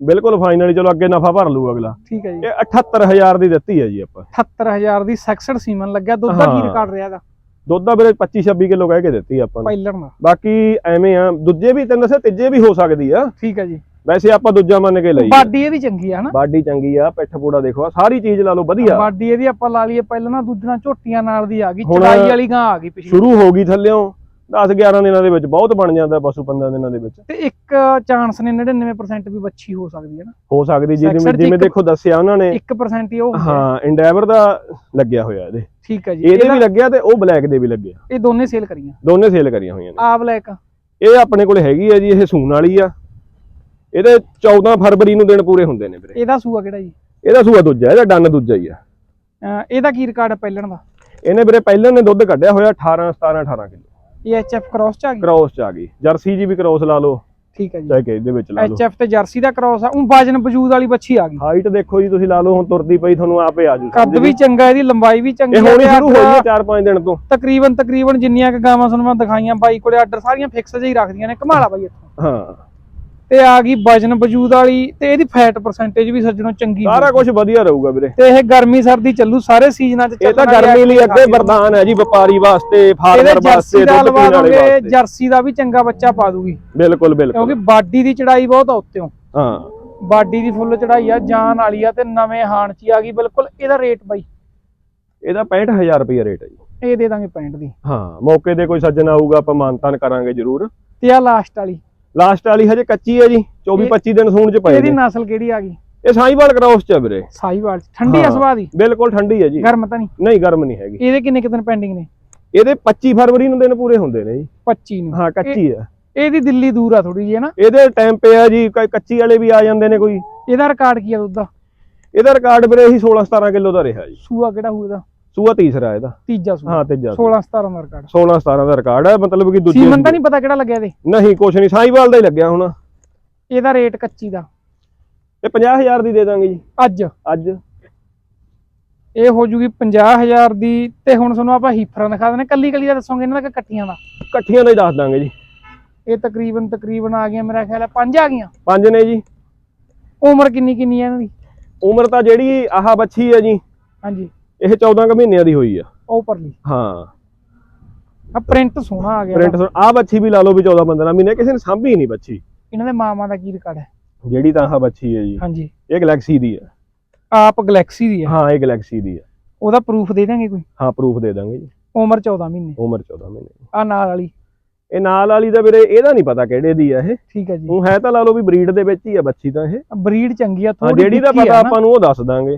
ਬਿਲਕੁਲ ਫਾਈਨਲੀ ਚਲੋ ਅੱਗੇ ਨਫਾ ਭਰ ਲੂ ਅਗਲਾ। ਠੀਕ ਹੈ ਜੀ। ਇਹ 78000 ਦੀ ਦਿੱਤੀ ਹੈ ਜੀ ਆਪਾਂ। 78000 ਦੀ ਸੈਕਸਡ ਸੀਮਨ ਲੱਗਿਆ ਦੁੱਧ ਦਾ ਕੀ। ਰਿਕਾਰਡ ਰਿਹਾ ਦਾ ਦੁੱਧ ਦਾ ਵੀਰੇ 25 26 ਕਿਲੋ ਕਹਿ ਕੇ ਦਿੱਤੀ ਆਪਾਂ ਨੂੰ। ਪਹਿਲਣ ਦਾ ਬਾਕੀ ਐਵੇਂ ਆ ਦੂਜੇ ਵੀ ਤੈਨੂੰ ਦੱਸਿਆ ਤੀਜੇ ਵੀ ਹੋ ਸਕਦੀ ਆ। ਠੀਕ ਹੈ ਜੀ। ਵੈਸੇ ਆਪਾਂ ਦੂਜਾ ਮੰਨ ਕੇ ਲਈ ਬਾਡੀ ਇਹਦੀ ਚੰਗੀ ਆ ਹਨਾ? ਬਾਡੀ ਚੰਗੀ ਆ ਪਿੱਠ ਪੂੜਾ ਦੇਖੋ ਆਹ ਸਾਰੀ ਚੀਜ਼ ਲਾ ਲਓ ਵਧੀਆ। ਬਾਡੀ ਇਹਦੀ ਆਪਾਂ ਲਾ ਲਈਏ ਪਹਿਲਾਂ ਨਾ ਦੂਜੀਆਂ ਝੋਟੀਆਂ ਨਾਲ ਦੀ ਆ ਗਈ ਚੜਾਈ ਵਾਲੀ ਗਾਂ ਆ ਗਈ ਪਿਛਲੀ। ਸ਼ੁਰੂ ਹੋ ਗਈ ਥੱਲਿਓਂ। 10 11 ਦਿਨਾਂ ਦੇ ਵਿੱਚ ਬਹੁਤ ਬਣ ਜਾਂਦਾ ਪਸ਼ੂ 15 ਦਿਨਾਂ ਦੇ ਵਿੱਚ। ਤੇ ਇੱਕ ਚਾਂਸ ਨੇ 99% ਵੀ ਬੱਚੀ ਹੋ ਸਕਦੀ ਹੈ ਨਾ। ਹੋ ਸਕਦੀ ਜਿਵੇਂ ਜਿਵੇਂ ਦੇਖੋ ਦੱਸਿਆ ਉਹਨਾਂ ਨੇ। 1% ਹੀ ਉਹ ਹੈ। ਇੰਡੈਵਰ ਦਾ ਲੱਗਿਆ ਹੋਇਆ ਇਹਦੇ। ਠੀਕ ਹੈ ਜੀ। ਇਹਦੇ ਵੀ ਲੱਗਿਆ ਤੇ ਉਹ ਬਲੈਕ ਦੇ ਵੀ ਲੱਗਿਆ। ਇਹ ਦੋਨੇ ਸੇਲ ਕਰੀਆਂ। ਦੋਨੇ ਸੇਲ ਕਰੀਆਂ ਹੋਈਆਂ ਨੇ। ਆ। ਬਲੈਕ ਇਹ ਆਪਣੇ ਕੋਲ ਹੈਗੀ ਹੈ ਜੀ ਇਹ ਸੂਣ ਵਾਲੀ ਆ। ਇਹਦੇ 14 ਫਰਵਰੀ ਨੂੰ ਦਿਨ ਪੂਰੇ ਹੁੰਦੇ ਨੇ ਵੀਰੇ। ਇਹਦਾ ਸੂਆ ਕਿਹੜਾ ਜੀ? ਇਹਦਾ ਸੂਆ ਦੂਜਾ ਇਹਦਾ ਡੰਨ ਦੂਜਾ ਹੀ ਆ। ਇਹਦਾ ਕੀ ਰਿਕਾਰਡ ਹੈ ਪਹਿਲਣ ਦਾ? ਇਹਨੇ ਵੀਰੇ ਪਹਿਲਾਂ ਨੇ ਦੁੱਧ ਕੱਢਿਆ ਹੋਇਆ 18 17 18 ਕਿਲੋ। ਐਚਐਫ ਕ੍ਰਾਸ ਚ ਆ ਗਈ? ਕ੍ਰੋਸ ਚ ਆ ਗਈ। ਜਰਸੀ ਜੀ ਵੀ ਕ੍ਰੋਸ ਲਾ ਲਓ। ਠੀਕ ਹੈ ਜੀ। ਚਾਹੇ ਕਿਸੇ ਦੇ ਵਿੱਚ ਲਾ ਲਓ। ਐਚਐਫ ਤੇ ਜਰਸੀ ਦਾ ਕ੍ਰਾਸ ਆ ਉਹ ਵਜਨ ਵਜੂਦ ਵਾਲੀ ਬੱਚੀ ਆ ਗਈ। ਹਾਈਟ ਦੇਖੋ ਜੀ ਤੁਸੀਂ ਲਾ ਲਓ ਹੁਣ ਤੁਰਦੀ ਪਈ ਤੁਹਾਨੂੰ ਆਪੇ ਆ ਜੂ। ਕੱਦ ਵੀ ਚੰਗਾ ਇਹਦੀ ਲੰਬਾਈ ਵੀ ਚੰਗੀ ਇਹ ਆ ਹੋਣੀ ਸ਼ੁਰੂ ਹੋਈ ਹੈ ਆਰਡਰ 4-5 ਦਿਨ ਤੋਂ। ਤਕਰੀਬਨ ਤਕਰੀਬਨ ਜਿੰਨੀਆਂ ਕ ਗਾਵਾਂ ਤੁਹਾਨੂੰ ਮੈਂ ਦਿਖਾਈਆਂ ਬਾਈ ਕੋਲੇ ਆਰਡਰ ਸਾਰੀਆਂ ਫਿਕਸ ਜਿਹੀ ਰੱਖਦੀਆਂ ਨੇ। ਕਮਾਲਾ ਬਾਈ ਇੱਥੋਂ। ਹਾਂ। ਤੇ ਆ ਗਈ ਵਜਨ ਵਜੂਦ ਵਾਲੀ ਤੇ ਇਹਦੀ ਫੈਟ ਪਰਸੈਂਟੇਜ ਵੀ ਸੱਜਣੋਂ ਚੰਗੀ ਸਾਰਾ ਕੁਝ ਵਧੀਆ ਰਹੂਗਾ ਵੀਰੇ। ਤੇ ਇਹ ਗਰਮੀ ਸਰਦੀ ਚੱਲੂ ਸਾਰੇ ਸੀਜ਼ਨਾਂ 'ਚ ਇਹ ਤਾਂ ਚੱਲਣ ਗਰਮੀ ਲਈ ਅੱਗੇ ਵਰਦਾਨ ਹੈ ਜੀ ਵਪਾਰੀ ਵਾਸਤੇ ਫਾਰਮਰ ਵਾਸਤੇ ਦਾ ਦੁੱਧ ਪੀਣ ਵਾਲੇ ਵਾਸਤੇ। ਜਰਸੀ ਦਾ ਵੀ ਚੰਗਾ ਬੱਚਾ ਪਾ ਦੂਗੀ। ਬਿਲਕੁਲ ਬਿਲਕੁਲ। ਕਿਉਂਕਿ ਬਾਡੀ ਦੀ ਚੜਾਈ ਬਹੁਤ ਆ ਉੱਤੇੋਂ। ਹਾਂ। ਬਾਡੀ ਦੀ ਫੁੱਲ ਚੜਾਈ ਆ ਜਾਨ ਵਾਲੀ ਆ ਤੇ ਨਵੇਂ ਹਾਣ 'ਚ ਆ ਗਈ ਬਿਲਕੁਲ ਇਹਦਾ ਰੇਟ ਬਾਈ। ਇਹਦਾ 65000 ਰੁਪਏ ਰੇਟ ਹੈ ਜੀ। ਇਹ ਦੇ ਦਾਂਗੇ 65 ਦੀ। ਹਾਂ ਮੌਕੇ ਤੇ ਕੋਈ ਸੱਜਣ ਆਊਗਾ ਆਪਾਂ ਮਾਨਤਾਨ ਕਰਾਂਗੇ ਜ਼ਰੂਰ। ਤੇ ਆ ਲਾਸਟ ਵਾਲੀ। ਲਾਸਟ ਵਾਲੀ ਹਜੇ ਕੱਚੀ ਹੈ ਜੀ 24 ਇਹ- 25 ਦਿਨ ਸੂਣ ਚ ਪਏ ਇਹਦੀ ਨੇ। ਨਸਲ ਕਿਹੜੀ ਆ ਗਈ? ਇਹ ਸਾਈਵਾਲ ਕ੍ਰਾਸ ਚ ਆ ਵੀਰੇ। ਸਾਈਵਾਲ 'ਚ। ਠੰਡੀ ਆ ਹਾਂ। ਸੁਭਾਅ ਦੀ? ਬਿਲਕੁਲ ਠੰਡੀ ਹੈ ਜੀ। ਗਰਮ ਤਾਂ ਨਹੀਂ? ਨਹੀਂ ਗਰਮ ਨਹੀਂ ਹੈਗੀ। ਇਹਦੇ ਕਿੰਨੇ ਕੁ ਦਿਨ ਪੈਂਡਿੰਗ ਨੇ? ਇਹਦੇ 25 ਫਰਵਰੀ ਨੂੰ ਦਿਨ ਪੂਰੇ ਹੁੰਦੇ ਨੇ ਜੀ। 25 ਨੂੰ। ਹਾਂ ਕੱਚੀ ਹੈ ਇਹਦੀ ਦਿੱਲੀ ਦੂਰ ਆ ਥੋੜੀ ਜਿਹੀ ਹੈ ਨਾ? ਇਹਦੇ ਟਾਈਮ ਪਿਆ ਜੀ ਕਈ ਕੱਚੀ ਵਾਲੇ ਵੀ ਆ ਜਾਂਦੇ ਨੇ ਕੋਈ। ਇਹਦਾ ਰਿਕਾਰਡ ਕੀ ਆ ਦੁੱਧ ਦਾ? ਇਹਦਾ ਰਿਕਾਰਡ ਵੀਰੇ ਇਹੀ 16 17 ਕਿਲੋ ਦਾ ਰਿਹਾ ਜੀ। ਸੂਆ ਕਿਹੜਾ ਹੋਊ ਇਹਦਾ? ਸੂਆ ਤੀਸਰਾ ਇਹਦਾ। ਤੀਜਾ ਸੂਆ। ਹਾਂ ਤੀਜਾ 16 17 ਦਾ ਰਿਕਾਰਡ 16 17 ਦਾ ਰਿਕਾਰਡ ਹੈ ਮਤਲਬ ਕਿ ਦੂਜੇ ਸੀਮਨ ਤਾਂ ਨਹੀਂ ਪਤਾ ਕਿਹੜਾ ਲੱਗਿਆ ਇਹਦੇ? ਨਹੀਂ ਕੁਛ ਨਹੀਂ ਸਾਈਵਾਲ ਦਾ ਹੀ ਲੱਗਿਆ ਹੁਣ। ਇਹਦਾ ਰੇਟ ਕੱਚੀ ਦਾ। ਇਹ 50000 ਦੀ ਦੇ ਦਾਂਗੇ ਜੀ। ਅੱਜ। ਅੱਜ। ਇਹ ਹੋ ਜੂਗੀ 50000 ਦੀ ਤੇ ਹੁਣ ਤੁਹਾਨੂੰ ਆਪਾਂ ਹੀਫਰਾਂ ਦਿਖਾ ਦਿੰਦੇ ਕੱਲੀ ਕੱਲੀ ਦਾ ਦੱਸੋਗੇ ਇਹਨਾਂ ਦਾ ਕਿ ਇਕੱਠੀਆਂ ਦਾ? ਇਕੱਠੀਆਂ ਦਾ ਹੀ ਦੱਸ ਦਾਂਗੇ ਜੀ। ਇਹ ਤਕਰੀਬਨ ਤਕਰੀਬਨ ਆ ਗਈਆਂ ਮੇਰਾ ਖਿਆਲ ਹੈ ਪੰਜ ਆ ਗਈਆਂ। ਪੰਜ ਨੇ ਜੀ। ਉਮਰ ਕਿੰਨੀ ਕਿੰਨੀ ਹੈ ਇਹਨਾਂ ਦੀ? ਉਮਰ ਤਾਂ ਜਿਹੜੀ ਆਹ ਬੱਚੀ ਹੈ ਜੀ ਹਾਂਜੀ। ਇਹ 14 ਕੁ ਮਹੀਨਿਆਂ ਦੀ ਹੋਈ ਆ। ਉਹ ਪਰਲੀ। ਹਾਂ। ਆ ਪ੍ਰਿੰਟ ਸੋਹਣਾ ਆ ਗਿਆ ਪ੍ਰਿੰਟ ਆਹ ਬੱਚੀ ਵੀ ਲਾ ਲਓ ਵੀ 14 15 ਮਹੀਨੇ ਕਿਸੇ ਨੇ ਸਾਂਭੀ ਨਹੀਂ ਬੱਚੀ। ਇਹਨਾਂ ਦੇ ਮਾਮਾ ਦਾ ਕੀ ਰਿਕਾਰਡ ਹੈ? ਜਿਹੜੀ ਤਾਂ ਆਹ ਬੱਚੀ ਹੈ ਜੀ। ਹਾਂਜੀ। ਇਹ ਗੈਲੈਕਸੀ ਦੀ ਹੈ। ਆਪ ਗੈਲੈਕਸੀ ਦੀ ਹੈ। ਹਾਂ ਇਹ ਗੈਲੈਕਸੀ ਦੀ ਹੈ। ਉਹਦਾ ਪ੍ਰੂਫ ਦੇ ਦਾਂਗੇ ਕੋਈ? ਹਾਂ ਪ੍ਰੂਫ ਦੇ ਦਾਂਗੇ ਜੀ। ਉਮਰ 14 ਮਹੀਨੇ। ਉਮਰ 14 ਮਹੀਨੇ। ਆ ਨਾਲ ਵਾਲੀ। ਇਹ ਨਾਲ ਵਾਲੀ ਦਾ ਵੀਰੇ ਇਹਦਾ ਨਹੀਂ ਪਤਾ ਕਿਹੜੇ ਦੀ ਆ ਇਹ। ਠੀਕ ਹੈ ਜੀ। ਉਹ ਹੈ ਤਾਂ ਲਾ ਲਓ ਵੀ ਬਰੀਡ ਦੇ ਵਿੱਚ ਹੀ ਆ ਬੱਚੀ ਤਾਂ ਇਹ। ਬਰੀਡ ਚੰਗੀ ਆ ਥੋੜੀ ਜਿਹੜੀ ਦਾ ਪਤਾ ਆਪਾਂ ਨੂੰ ਉਹ ਦੱਸ ਦਾਂਗੇ।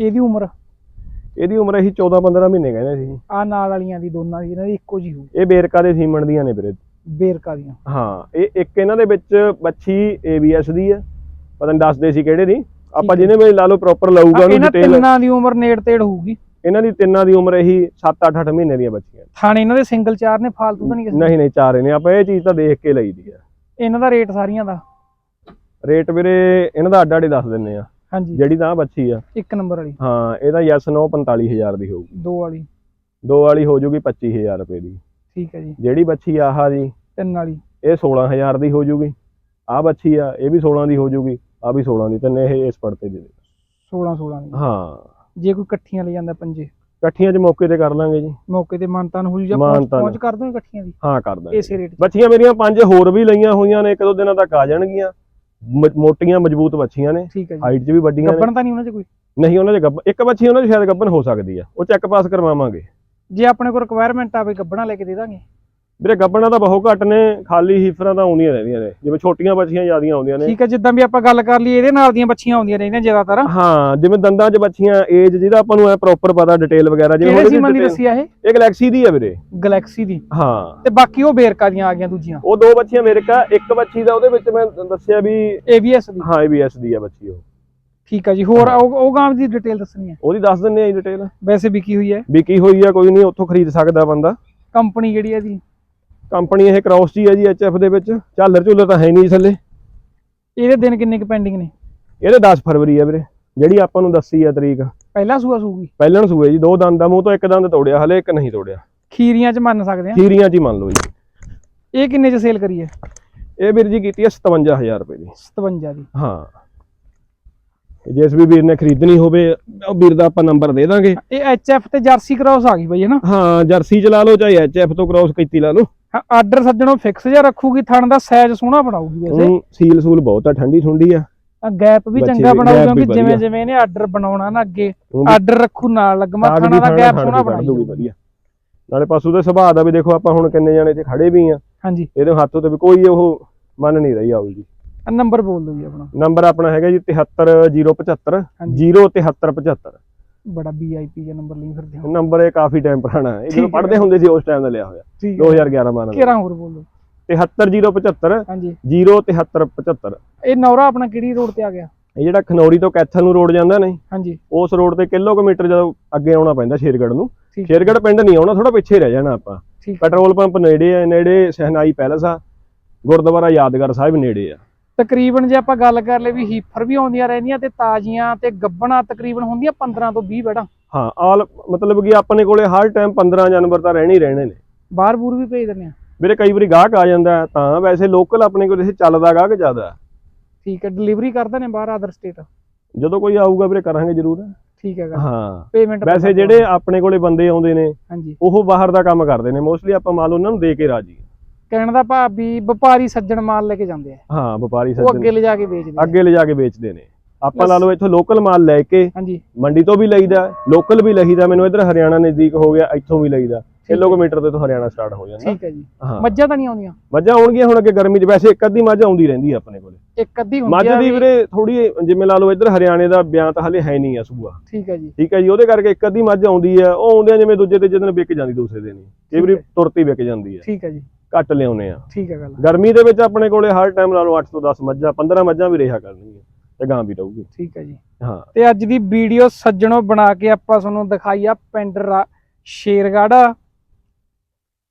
ਇਹਦੀ ਉਮਰ? ਇਹਦੀ ਉਮਰ ਇਹੀ 14 15 ਮਹੀਨੇ ਕਹਿੰਦੇ ਸੀ। ਆ ਨਾਲ ਵਾਲੀਆਂ ਦੀ ਦੋਨਾਂ ਦੀ ਇਹਨਾਂ ਦੀ ਇੱਕੋ ਜੀ ਹੋਊ। ਇਹ ਬੇਰਕਾ ਦੇ ਸੀਮਣ ਦੀਆਂ ਨੇ ਵੀਰੇ। ਬੇਰਕਾ ਦੀਆਂ। ਹਾਂ ਇਹ ਇੱਕ ਇਹਨਾਂ ਦੇ ਵਿੱਚ ਬੱਚੀ ABS ਦੀ ਆ। ਪਤਾ ਨਹੀਂ ਦੱਸਦੇ ਸੀ ਕਿਹੜੇ ਦੀ। ਆਪਾਂ ਹੈ। ਜਿਹਨੇ ਵੀ ਲਾ ਲਓ ਪ੍ਰੋਪਰ ਲਊਗਾ ਉਹਨੂੰ ਇਹਨਾਂ ਡਿਟੇਲ ਤਿੰਨਾਂ ਦੀ ਉਮਰ ਨੇੜ ਤੇੜ ਹੋਊਗੀ? ਇਹਨਾਂ ਦੀ ਤਿੰਨਾਂ ਦੀ ਉਮਰ ਇਹੀ 7-8 ਮਹੀਨੇ ਦੀਆਂ ਬੱਚੀਆਂ ਥਾਣੇ ਇਹਨਾਂ ਦੇ ਸਿੰਗਲ ਚਾਰ ਨੇ ਫਾਲਤੂ ਤਾਂ ਨਹੀਂ ਨਹੀਂ ਨਹੀਂ ਚਾਰੇ ਨੇ। ਆਪਾਂ ਇਹ ਚੀਜ਼ ਤਾਂ ਦੇਖ ਕੇ ਲਈਦੀ ਆ। ਇਹਨਾਂ ਦਾ ਰੇਟ ਸਾਰੀਆਂ ਦਾ? ਰੇਟ ਵੀਰੇ ਇਹਨਾਂ ਦਾ ਅੱਡ ਅੱਡ ਹੀ ਦੱਸ ਦਿੰਨੇ ਆ। ਹਾਂਜੀ। ਜਿਹੜੀ ਤਾਂ ਬੱਚੀ ਆ। ਇੱਕ ਨੰਬਰ ਵਾਲੀ। ਹਾਂ ਇਹਦਾ ਯੈਸ ਨੋ 45000 ਦੀ ਹੋਊਗੀ। ਦੋ ਵਾਲੀ। ਦੋ ਵਾਲੀ ਹੋ ਜੂਗੀ 25000 ਰੁਪਏ ਦੀ। ਠੀਕ ਹੈ ਜੀ। ਜਿਹੜੀ ਬੱਚੀ ਆਹ ਜੀ ਤਿੰਨ ਵਾਲੀ। ਇਹ 16000 ਦੀ ਹੋ ਜੂਗੀ। ਆਹ ਬੱਚੀ ਆ ਇਹ ਵੀ 16 ਦੀ ਹੋ ਜੂਗੀ। ਆ ਵੀ 16 ਦੀ ਤਿੰਨੇ ਇਹ ਇਸ ਪੜਤੇ ਦੇ ਦੇ। 16 16 ਦੀ। ਹਾਂ। ਜੇ ਕੋਈ ਇਕੱਠੀਆਂ ਲੈ ਜਾਂਦਾ ਪੰਜੇ। ਇਕੱਠੀਆਂ 'ਚ ਮੌਕੇ ਤੇ ਕਰ ਲਾਂਗੇ ਜੀ। ਮੌਕੇ ਤੇ ਮਾਨਤਾਨ ਹੋ ਜੂ ਜਾਂ ਪਹੁੰਚ ਕਰ ਦੋ ਇਕੱਠੀਆਂ ਦੀ? ਹਾਂ ਕਰ ਦਾਂਗੇ। ਇਸੇ ਰੇਟ ਬੱਚੀਆਂ ਮੇਰੀਆਂ ਪੰਜ ਹੋਰ ਵੀ ਲਈਆਂ ਹੋਈਆਂ ਨੇ ਇੱਕ ਦੋ ਦਿਨਾਂ ਤੱਕ ਆ ਜਾਣਗੀਆਂ। ਮ- ਮੋਟੀਆਂ ਮਜ਼ਬੂਤ ਬੱਚੀਆਂ ਨੇ ਠੀਕ ਹੈ ਜੀ। ਹਾਈਟ 'ਚ ਵੀ ਵੱਡੀਆਂ ਨੇ। ਗੱਬਣ ਤਾਂ ਨਹੀਂ ਉਹਨਾਂ 'ਚ ਕੋਈ? ਨਹੀਂ ਉਹਨਾਂ ਦੇ ਗੱਬ ਇੱਕ ਬੱਚੀ ਉਹਨਾਂ ਦੀ ਸ਼ਾਇਦ ਗੱਬਨ ਹੋ ਸਕਦੀ ਆ। ਉਹ ਚੈੱਕ ਪਾਸ ਕਰਵਾਵਾਂਗੇ। ਜੇ ਆਪਣੇ ਕੋਲ ਰਿਕੁਆਇਰਮੈਂਟ ਆਵੇ ਗੱਬਣਾ ਲੈ ਕੇ ਦੇ ਦਾਂਗੇ। ਵੀਰੇ ਗੱਬਣਾ ਤਾਂ ਬਹੁਤ ਘੱਟ ਨੇ ਖਾਲੀ ਹੀਫਰਾਂ ਤਾਂ ਆਉਂਦੀਆਂ ਰਹਿੰਦੀਆਂ ਨੇ। ਜਿਵੇਂ ਛੋਟੀਆਂ ਬੱਚੀਆਂ ਜ਼ਿਆਦੀਆਂ ਆਉਂਦੀਆਂ ਨੇ। ਠੀਕ ਹੈ ਜਿੱਦਾਂ ਵੀ ਆਪਾਂ ਗੱਲ ਕਰ ਲਈ ਇਹਦੇ ਨਾਲ ਦੀਆਂ ਬੱਚੀਆਂ ਆਉਂਦੀਆਂ ਰਹਿੰਦੀਆਂ ਜ਼ਿਆਦਾਤਰ। ਹਾਂ ਜਿਵੇਂ ਦੰਦਾਂ 'ਚ ਬੱਚੀਆਂ ਏਜ ਜਿਹਦਾ ਆਪਾਂ ਨੂੰ ਐ ਪ੍ਰੋਪਰ ਪਤਾ ਡਿਟੇਲ ਵਗੈਰਾ ਜਿਵੇਂ ਕਿਹੜੇ ਸੀਮਨ ਦੀ ਦੱਸੀ ਆ ਇਹ? ਇਹ ਗੈਲੈਕਸੀ ਦੀ ਆ ਵੀਰੇ। ਗੈਲੈਕਸੀ ਦੀ। ਹਾਂ। ਤੇ ਬਾਕੀ ਉਹ ਬੇਰਕਾ ਦੀਆਂ ਆ ਗਈਆਂ ਦੂਜੀਆਂ। ਉਹ ਦੋ ਬੱਚੀਆਂ ਮੇਰੇ ਕਾ ਇੱਕ ਬੱਚੀ ਦਾ ਉਹਦੇ ਵਿੱਚ ਮੈਂ ਦੱਸਿਆ ਵੀ ABS ਦੀ। ਹਾਂ ABS ਦੀ ਆ ਬੱਚੀ ਉਹ। ਠੀਕ ਹੈ ਜੀ ਹੋਰ ਉਹ ਉਹ ਗਾਂ ਦੀ ਡਿਟੇਲ ਦੱਸਣੀ ਹੈ ਉਹਦੀ ਦੱਸ ਦਿੰਨੇ ਆ ਡਿਟੇਲ ਵੈਸੇ ਵਿਕੀ ਹੋਈ ਹੈ। ਵਿਕੀ ਹੋਈ ਆ ਕੋਈ ਨਹੀਂ ਉੱਥੋਂ ਖਰੀਦ ਸਕਦਾ ਬੰਦਾ। ਕੰਪਨੀ ਕਿਹੜੀ ਹੈ ਦੀ ਕੰਪਨੀ ਇਹ ਕ੍ਰਾਸ ਜੀ ਆ ਜੀ ਐਚਐਫ ਦੇ ਵਿੱਚ। ਝਾਲਰ ਝੁੱਲਰ ਤਾਂ ਹੈ ਨਹੀਂ ਥੱਲੇ। ਇਹਦੇ ਦਿਨ ਕਿੰਨੇ ਕੁ ਪੈਂਡਿੰਗ ਨੇ? ਇਹਦੇ 10 ਫਰਵਰੀ ਆ ਵੀਰੇ। ਜਿਹੜੀ ਆਪਾਂ ਨੂੰ ਦੱਸੀ ਆ ਤਰੀਕ। ਪਹਿਲਾ ਸੂਆ ਸੂਗੀ? ਪਹਿਲਣ ਸੂਏ ਜੀ ਦੋ ਦੰਦ ਦਾ ਮੂੰਹ ਤੋਂ ਇੱਕ ਦੰਦ ਤੋੜਿਆ ਹਲੇ ਇੱਕ ਨਹੀਂ ਤੋੜਿਆ। ਖੀਰੀਆਂ ਚ ਮੰਨ ਸਕਦੇ ਆ? ਖੀਰੀਆਂ ਚ ਹੀ ਮੰਨ ਲਓ ਜੀ। ਇਹ ਕਿੰਨੇ ਚ ਸੇਲ ਕਰੀਏ ਇਹ ਵੀਰ ਜੀ ਕੀਤੀ ਹੈ 57000 ਰੁਪਏ ਦੀ। 57 ਦੀ। ਹਾਂ। ਜਿਸ ਵੀ ਵੀਰ ਨੇ ਖਰੀਦਣੀ ਹੋਵੇ ਉਹ ਵੀਰ ਦਾ ਆਪਾਂ ਨੰਬਰ ਦੇ ਦਾਂਗੇ। ਇਹ ਐਚਐਫ ਤੇ ਜਰਸੀ ਕ੍ਰਾਸ ਆ ਗਈ ਬਈ ਹਨਾ ਹਾਂ ਜਰਸੀ ਚ ਲਾ ਲਓ ਚਾਹੇ ਐਚਐਫ ਤੋਂ ਕ੍ਰਾਸ ਕੀਤੀ ਲਾ ਲਓ। ਆਰਡਰ ਸੱਜਣੋਂ ਫਿਕਸ ਜਿਹਾ ਰੱਖੂਗੀ ਥਣ ਦਾ ਸਾਈਜ਼ ਸੋਹਣਾ ਬਣਾਉਗੀ ਵੈਸੇ। ਸੀਲ ਸੂਲ ਬਹੁਤ ਆ ਠੰਡੀ ਠੁੰਡੀ ਆ। ਗੈਪ ਵੀ ਚੰਗਾ ਬਣਾਉ ਕਿਉਂਕਿ ਜਿਵੇਂ। ਜਿਵੇਂ ਇਹਨੇ ਆਰਡਰ ਬਣਾਉਣਾ ਨਾ ਅੱਗੇ ਆਰਡਰ ਰੱਖੂ ਨਾਲ ਲੱਗਮਾ ਥਾਣਾ ਦਾ ਗੈਪ ਸੋਹਣਾ ਦੂਗੀ ਜਾਊਗੀ। ਵਧੀਆ। ਨਾਲੇ ਪਸ਼ੂ ਦੇ ਸੁਭਾਅ ਦਾ ਵੀ ਦੇਖੋ ਆਪਾਂ ਹੁਣ ਕਿੰਨੇ ਜਾਣੇ ਤੇ ਖੜੇ ਵੀ ਆ। ਹਾਂਜੀ। ਇਹਦੇ ਹੱਥ ਤੇ ਵੀ ਕੋਈ ਉਹ ਮੰਨ ਨਹੀਂ ਰਹੀ ਆਉਲ ਜੀ ਨੰਬਰ ਬੋਲ ਦਿਓ ਜੀ ਆਪਣਾ। ਨੰਬਰ ਆਪਣਾ ਹੈਗਾ ਜੀ 73075 ਹਾਂਜੀ 07375 ਬੜਾ ਵੀਆਈਪੀ ਦਾ ਨੰਬਰ ਲਈ ਫਿਰਦੇ ਹੋ। ਨੰਬਰ ਇਹ ਕਾਫੀ ਟਾਈਮ ਪੁਰਾਣਾ ਹੈ। ਇਹ ਜਦੋਂ। ਪੜ੍ਹਦੇ ਹੁੰਦੇ ਸੀ ਉਸ ਟਾਈਮ ਦਾ ਲਿਆ ਹੋਇਆ। ਠੀਕ 2011 ਮਾਨ ਕਿਹੜਾ ਹੋਰ ਬੋਲ ਦਿਓ? 73075 ਹਾਂਜੀ। 07375 ਇਹ ਨੌਰਾ ਆਪਣਾ ਕਿਹੜੀ ਰੋਡ ਤੇ ਆ ਗਿਆ? ਇਹ ਜਿਹੜਾ ਖਨੌਰੀ ਤੋਂ ਕੈਥਲ ਨੂੰ ਰੋਡ ਜਾਂਦਾ ਨਹੀਂ ਹਾਂਜੀ। ਉਸ ਰੋਡ ਤੇ ਕਿਲੋਮੀਟਰ ਜਦੋਂ ਅੱਗੇ ਆਉਣਾ ਪੈਂਦਾ ਸ਼ੇਰਗੜ੍ਹ ਨੂੰ ਠੀਕ। ਸ਼ੇਰਗੜ੍ਹ ਪਿੰਡ ਨਹੀਂ ਆਉਣਾ ਥੋੜਾ ਪਿੱਛੇ ਰਹਿ ਜਾਣਾ ਆਪਾਂ। ਪੈਟਰੋਲ ਪੰਪ ਨੇੜੇ ਆ ਨੇੜੇ ਸਹਿਨਾਈ ਪੈਲਸ ਆ ਗੁਰਦੁਆਰਾ ਯਾਦਗਾਰ ਸਾਹਿਬ ਨੇੜੇ ਆ। ਤਕਰੀਬਨ ਜੇ ਆਪਾਂ ਗੱਲ ਕਰ ਲਏ ਵੀ ਹੀਫਰ ਵੀ ਆਉਂਦੀਆਂ ਰਹਿੰਦੀਆਂ ਤੇ ਤਾਜ਼ੀਆਂ ਤੇ ਗੱਬਣਾ ਤਕਰੀਬਨ ਹੁੰਦੀਆਂ 15 ਤੋਂ 20 ਬੜਾ। ਹਾਂ ਆਲ ਮਤਲਬ ਕਿ ਆਪਣੇ ਕੋਲੇ ਹਰ ਟਾਈਮ 15 ਜਾਨਵਰ ਤਾਂ ਰਹਿਣੇ ਹੀ ਰਹਿਣੇ ਨੇ। ਬਾਹਰ ਬੂਰ ਵੀ ਭੇਜ ਦਿੰਦੇ ਆ। ਵੀਰੇ ਕਈ ਵਾਰੀ ਗਾਹਕ ਆ ਜਾਂਦਾ ਤਾਂ ਵੈਸੇ ਲੋਕਲ ਆਪਣੇ ਕੋਲ ਇਹ ਚੱਲਦਾ ਗਾਹਕ ਜ਼ਿਆਦਾ ਠੀਕ ਹੈ ਡਿਲੀਵਰੀ ਕਰਦੇ ਨੇ ਬਾਹਰ ਆਦਰ ਸਟੇਟ ਜਦੋਂ ਕੋਈ ਆਊਗਾ ਵੀਰੇ ਕਰਾਂਗੇ ਜ਼ਰੂਰ। ਠੀਕ ਹੈ ਗੱਲ ਹਾਂ ਪੇਮੈਂਟ ਵੈਸੇ ਜਿਹੜੇ ਆਪਣੇ ਕੋਲੇ ਬੰਦੇ ਆਉਂਦੇ ਨੇ ਹਾਂਜੀ। ਉਹ ਬਾਹਰ ਦਾ ਕੰਮ ਕਰਦੇ ਨੇ। ਮੋਸਟਲੀ ਆਪਾਂ ਮਾਲ ਉਹਨਾਂ ਨੂੰ ਦੇ ਕੇ ਰਾਜੀ। ਕਹਿਣ ਦਾ ਭਾਵ ਵੀ ਵਪਾਰੀ ਸੱਜਣ ਮਾਲ ਲੈ ਕੇ ਜਾਂਦੇ ਆ। ਹਾਂ ਵਪਾਰੀ ਉਹ ਸੱਜਣ ਅੱਗੇ ਲਿਜਾ ਕੇ ਵੇਚਦੇ ਆ। ਅੱਗੇ ਲਿਜਾ ਕੇ ਵੇਚਦੇ ਨੇ। ਆਪਾਂ ਲਾ ਲਓ ਇੱਥੋਂ ਲੋਕਲ ਮਾਲ ਲੈ ਕੇ ਹਾਂਜੀ। ਮੰਡੀ ਤੋਂ ਵੀ ਲਈਦਾ ਲੋਕਲ ਵੀ ਲਈਦਾ ਮੈਨੂੰ ਇਧਰ ਹਰਿਆਣਾ ਨਜ਼ਦੀਕ ਹੋ ਗਿਆ ਇੱਥੋਂ ਵੀ ਲਈਦਾ। ਕਿਲੋਮੀਟਰ ਤੇ ਤੋਂ ਹਰਿਆਣਾ ਸਟਾਰਟ ਹੋ ਜਾਂਦਾ। ਠੀਕ ਹੈ ਜੀ। ਹਾਂ। ਮੱਝਾਂ ਤਾਂ ਨਹੀਂ ਆਉਂਦੀਆਂ? ਮੱਝਾਂ ਆਉਣਗੀਆਂ ਹੁਣ ਅੱਗੇ ਗਰਮੀ 'ਚ। ਵੈਸੇ ਇੱਕ ਅੱਧੀ ਮੱਝ ਆਉਂਦੀ ਰਹਿੰਦੀ ਆ ਆਪਣੇ ਕੋਲੇ। ਇੱਕ ਅੱਧੀ ਮੱਝ ਹੁੰਦੀ ਆ ਦੀ ਵੀ- ਵੀਰੇ ਥੋੜੀ ਜਿਵੇਂ ਲਾ ਲਓ ਇੱਧਰ ਹਰਿਆਣੇ ਦਾ ਬਿਆਨ ਤਾਂ ਹਲੇ ਹੈ ਨਹੀਂ ਆ ਸੂਆ। ਠੀਕ ਹੈ ਜੀ। ਠੀਕ ਹੈ ਜੀ ਉਹਦੇ ਕਰਕੇ ਇੱਕ ਅੱਧੀ ਮੱਝ ਆਉਂਦੀ ਆ। ਉਹ ਆਉਂਦਿਆਂ ਜਿਵੇਂ ਦੂਜੇ ਤੀਜੇ ਦਿਨ ਵਿਕ ਜਾਂਦੀ ਦੂਸਰੇ ਦਿਨ ਹੀ। ਕਈ ਵਾਰੀ ਤੁਰਤੀ ਵਿਕ ਜਾਂਦੀ ਆ। ਠੀਕ ਹੈ ਜੀ। ਘੱਟ ਲਿਆਉਨੇ ਆ। ਠੀਕ ਹੈ ਗੱਲ ਗਰਮੀ ਦੇ ਵਿੱਚ ਆਪਣੇ ਕੋਲੇ ਹਰ ਟਾਈਮ ਲਾ ਲਓ 8 ਤੋਂ 10 ਮੱਝਾਂ 15 ਮੱਝਾਂ ਵੀ ਰਿਹਾ ਕਰਨਗੀਆਂ ਤੇ ਗਾਂ ਵੀ ਰਹੂਗੀ। ਠੀਕ ਹੈ ਜੀ। ਹਾਂ। ਤੇ ਅੱਜ ਦੀ ਵੀਡੀਓ ਸੱਜਣੋਂ ਬਣਾ ਕੇ ਆਪਾਂ ਤੁਹਾਨੂੰ ਦਿਖਾਈ ਆ ਪਿੰਡ ਸ਼ੇਰਗੜ੍ਹ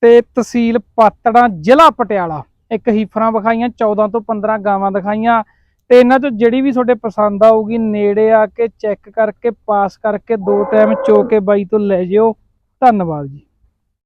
ਤੇ ਤਹਿਸੀਲ ਪਾਤੜਾਂ, ਜ਼ਿਲ੍ਹਾ ਪਟਿਆਲਾ। ਇੱਕ ਹੀਫਰਾਂ ਵਿਖਾਈਆਂ 14 ਤੋਂ 15 ਗਾਵਾਂ ਦਿਖਾਈਆਂ। ਤੇ ਇਹਨਾਂ ਚੋਂ ਜਿਹੜੀ ਵੀ ਤੁਹਾਡੇ ਪਸੰਦ ਆਊਗੀ, ਨੇੜੇ ਆ ਕੇ ਚੈੱਕ ਕਰਕੇ, ਪਾਸ ਕਰਕੇ ਦੋ ਟਾਈਮ ਚੋ ਕੇ ਬਾਈ ਤੋਂ ਲੈ ਜਿਓ। ਧੰਨਵਾਦ ਜੀ।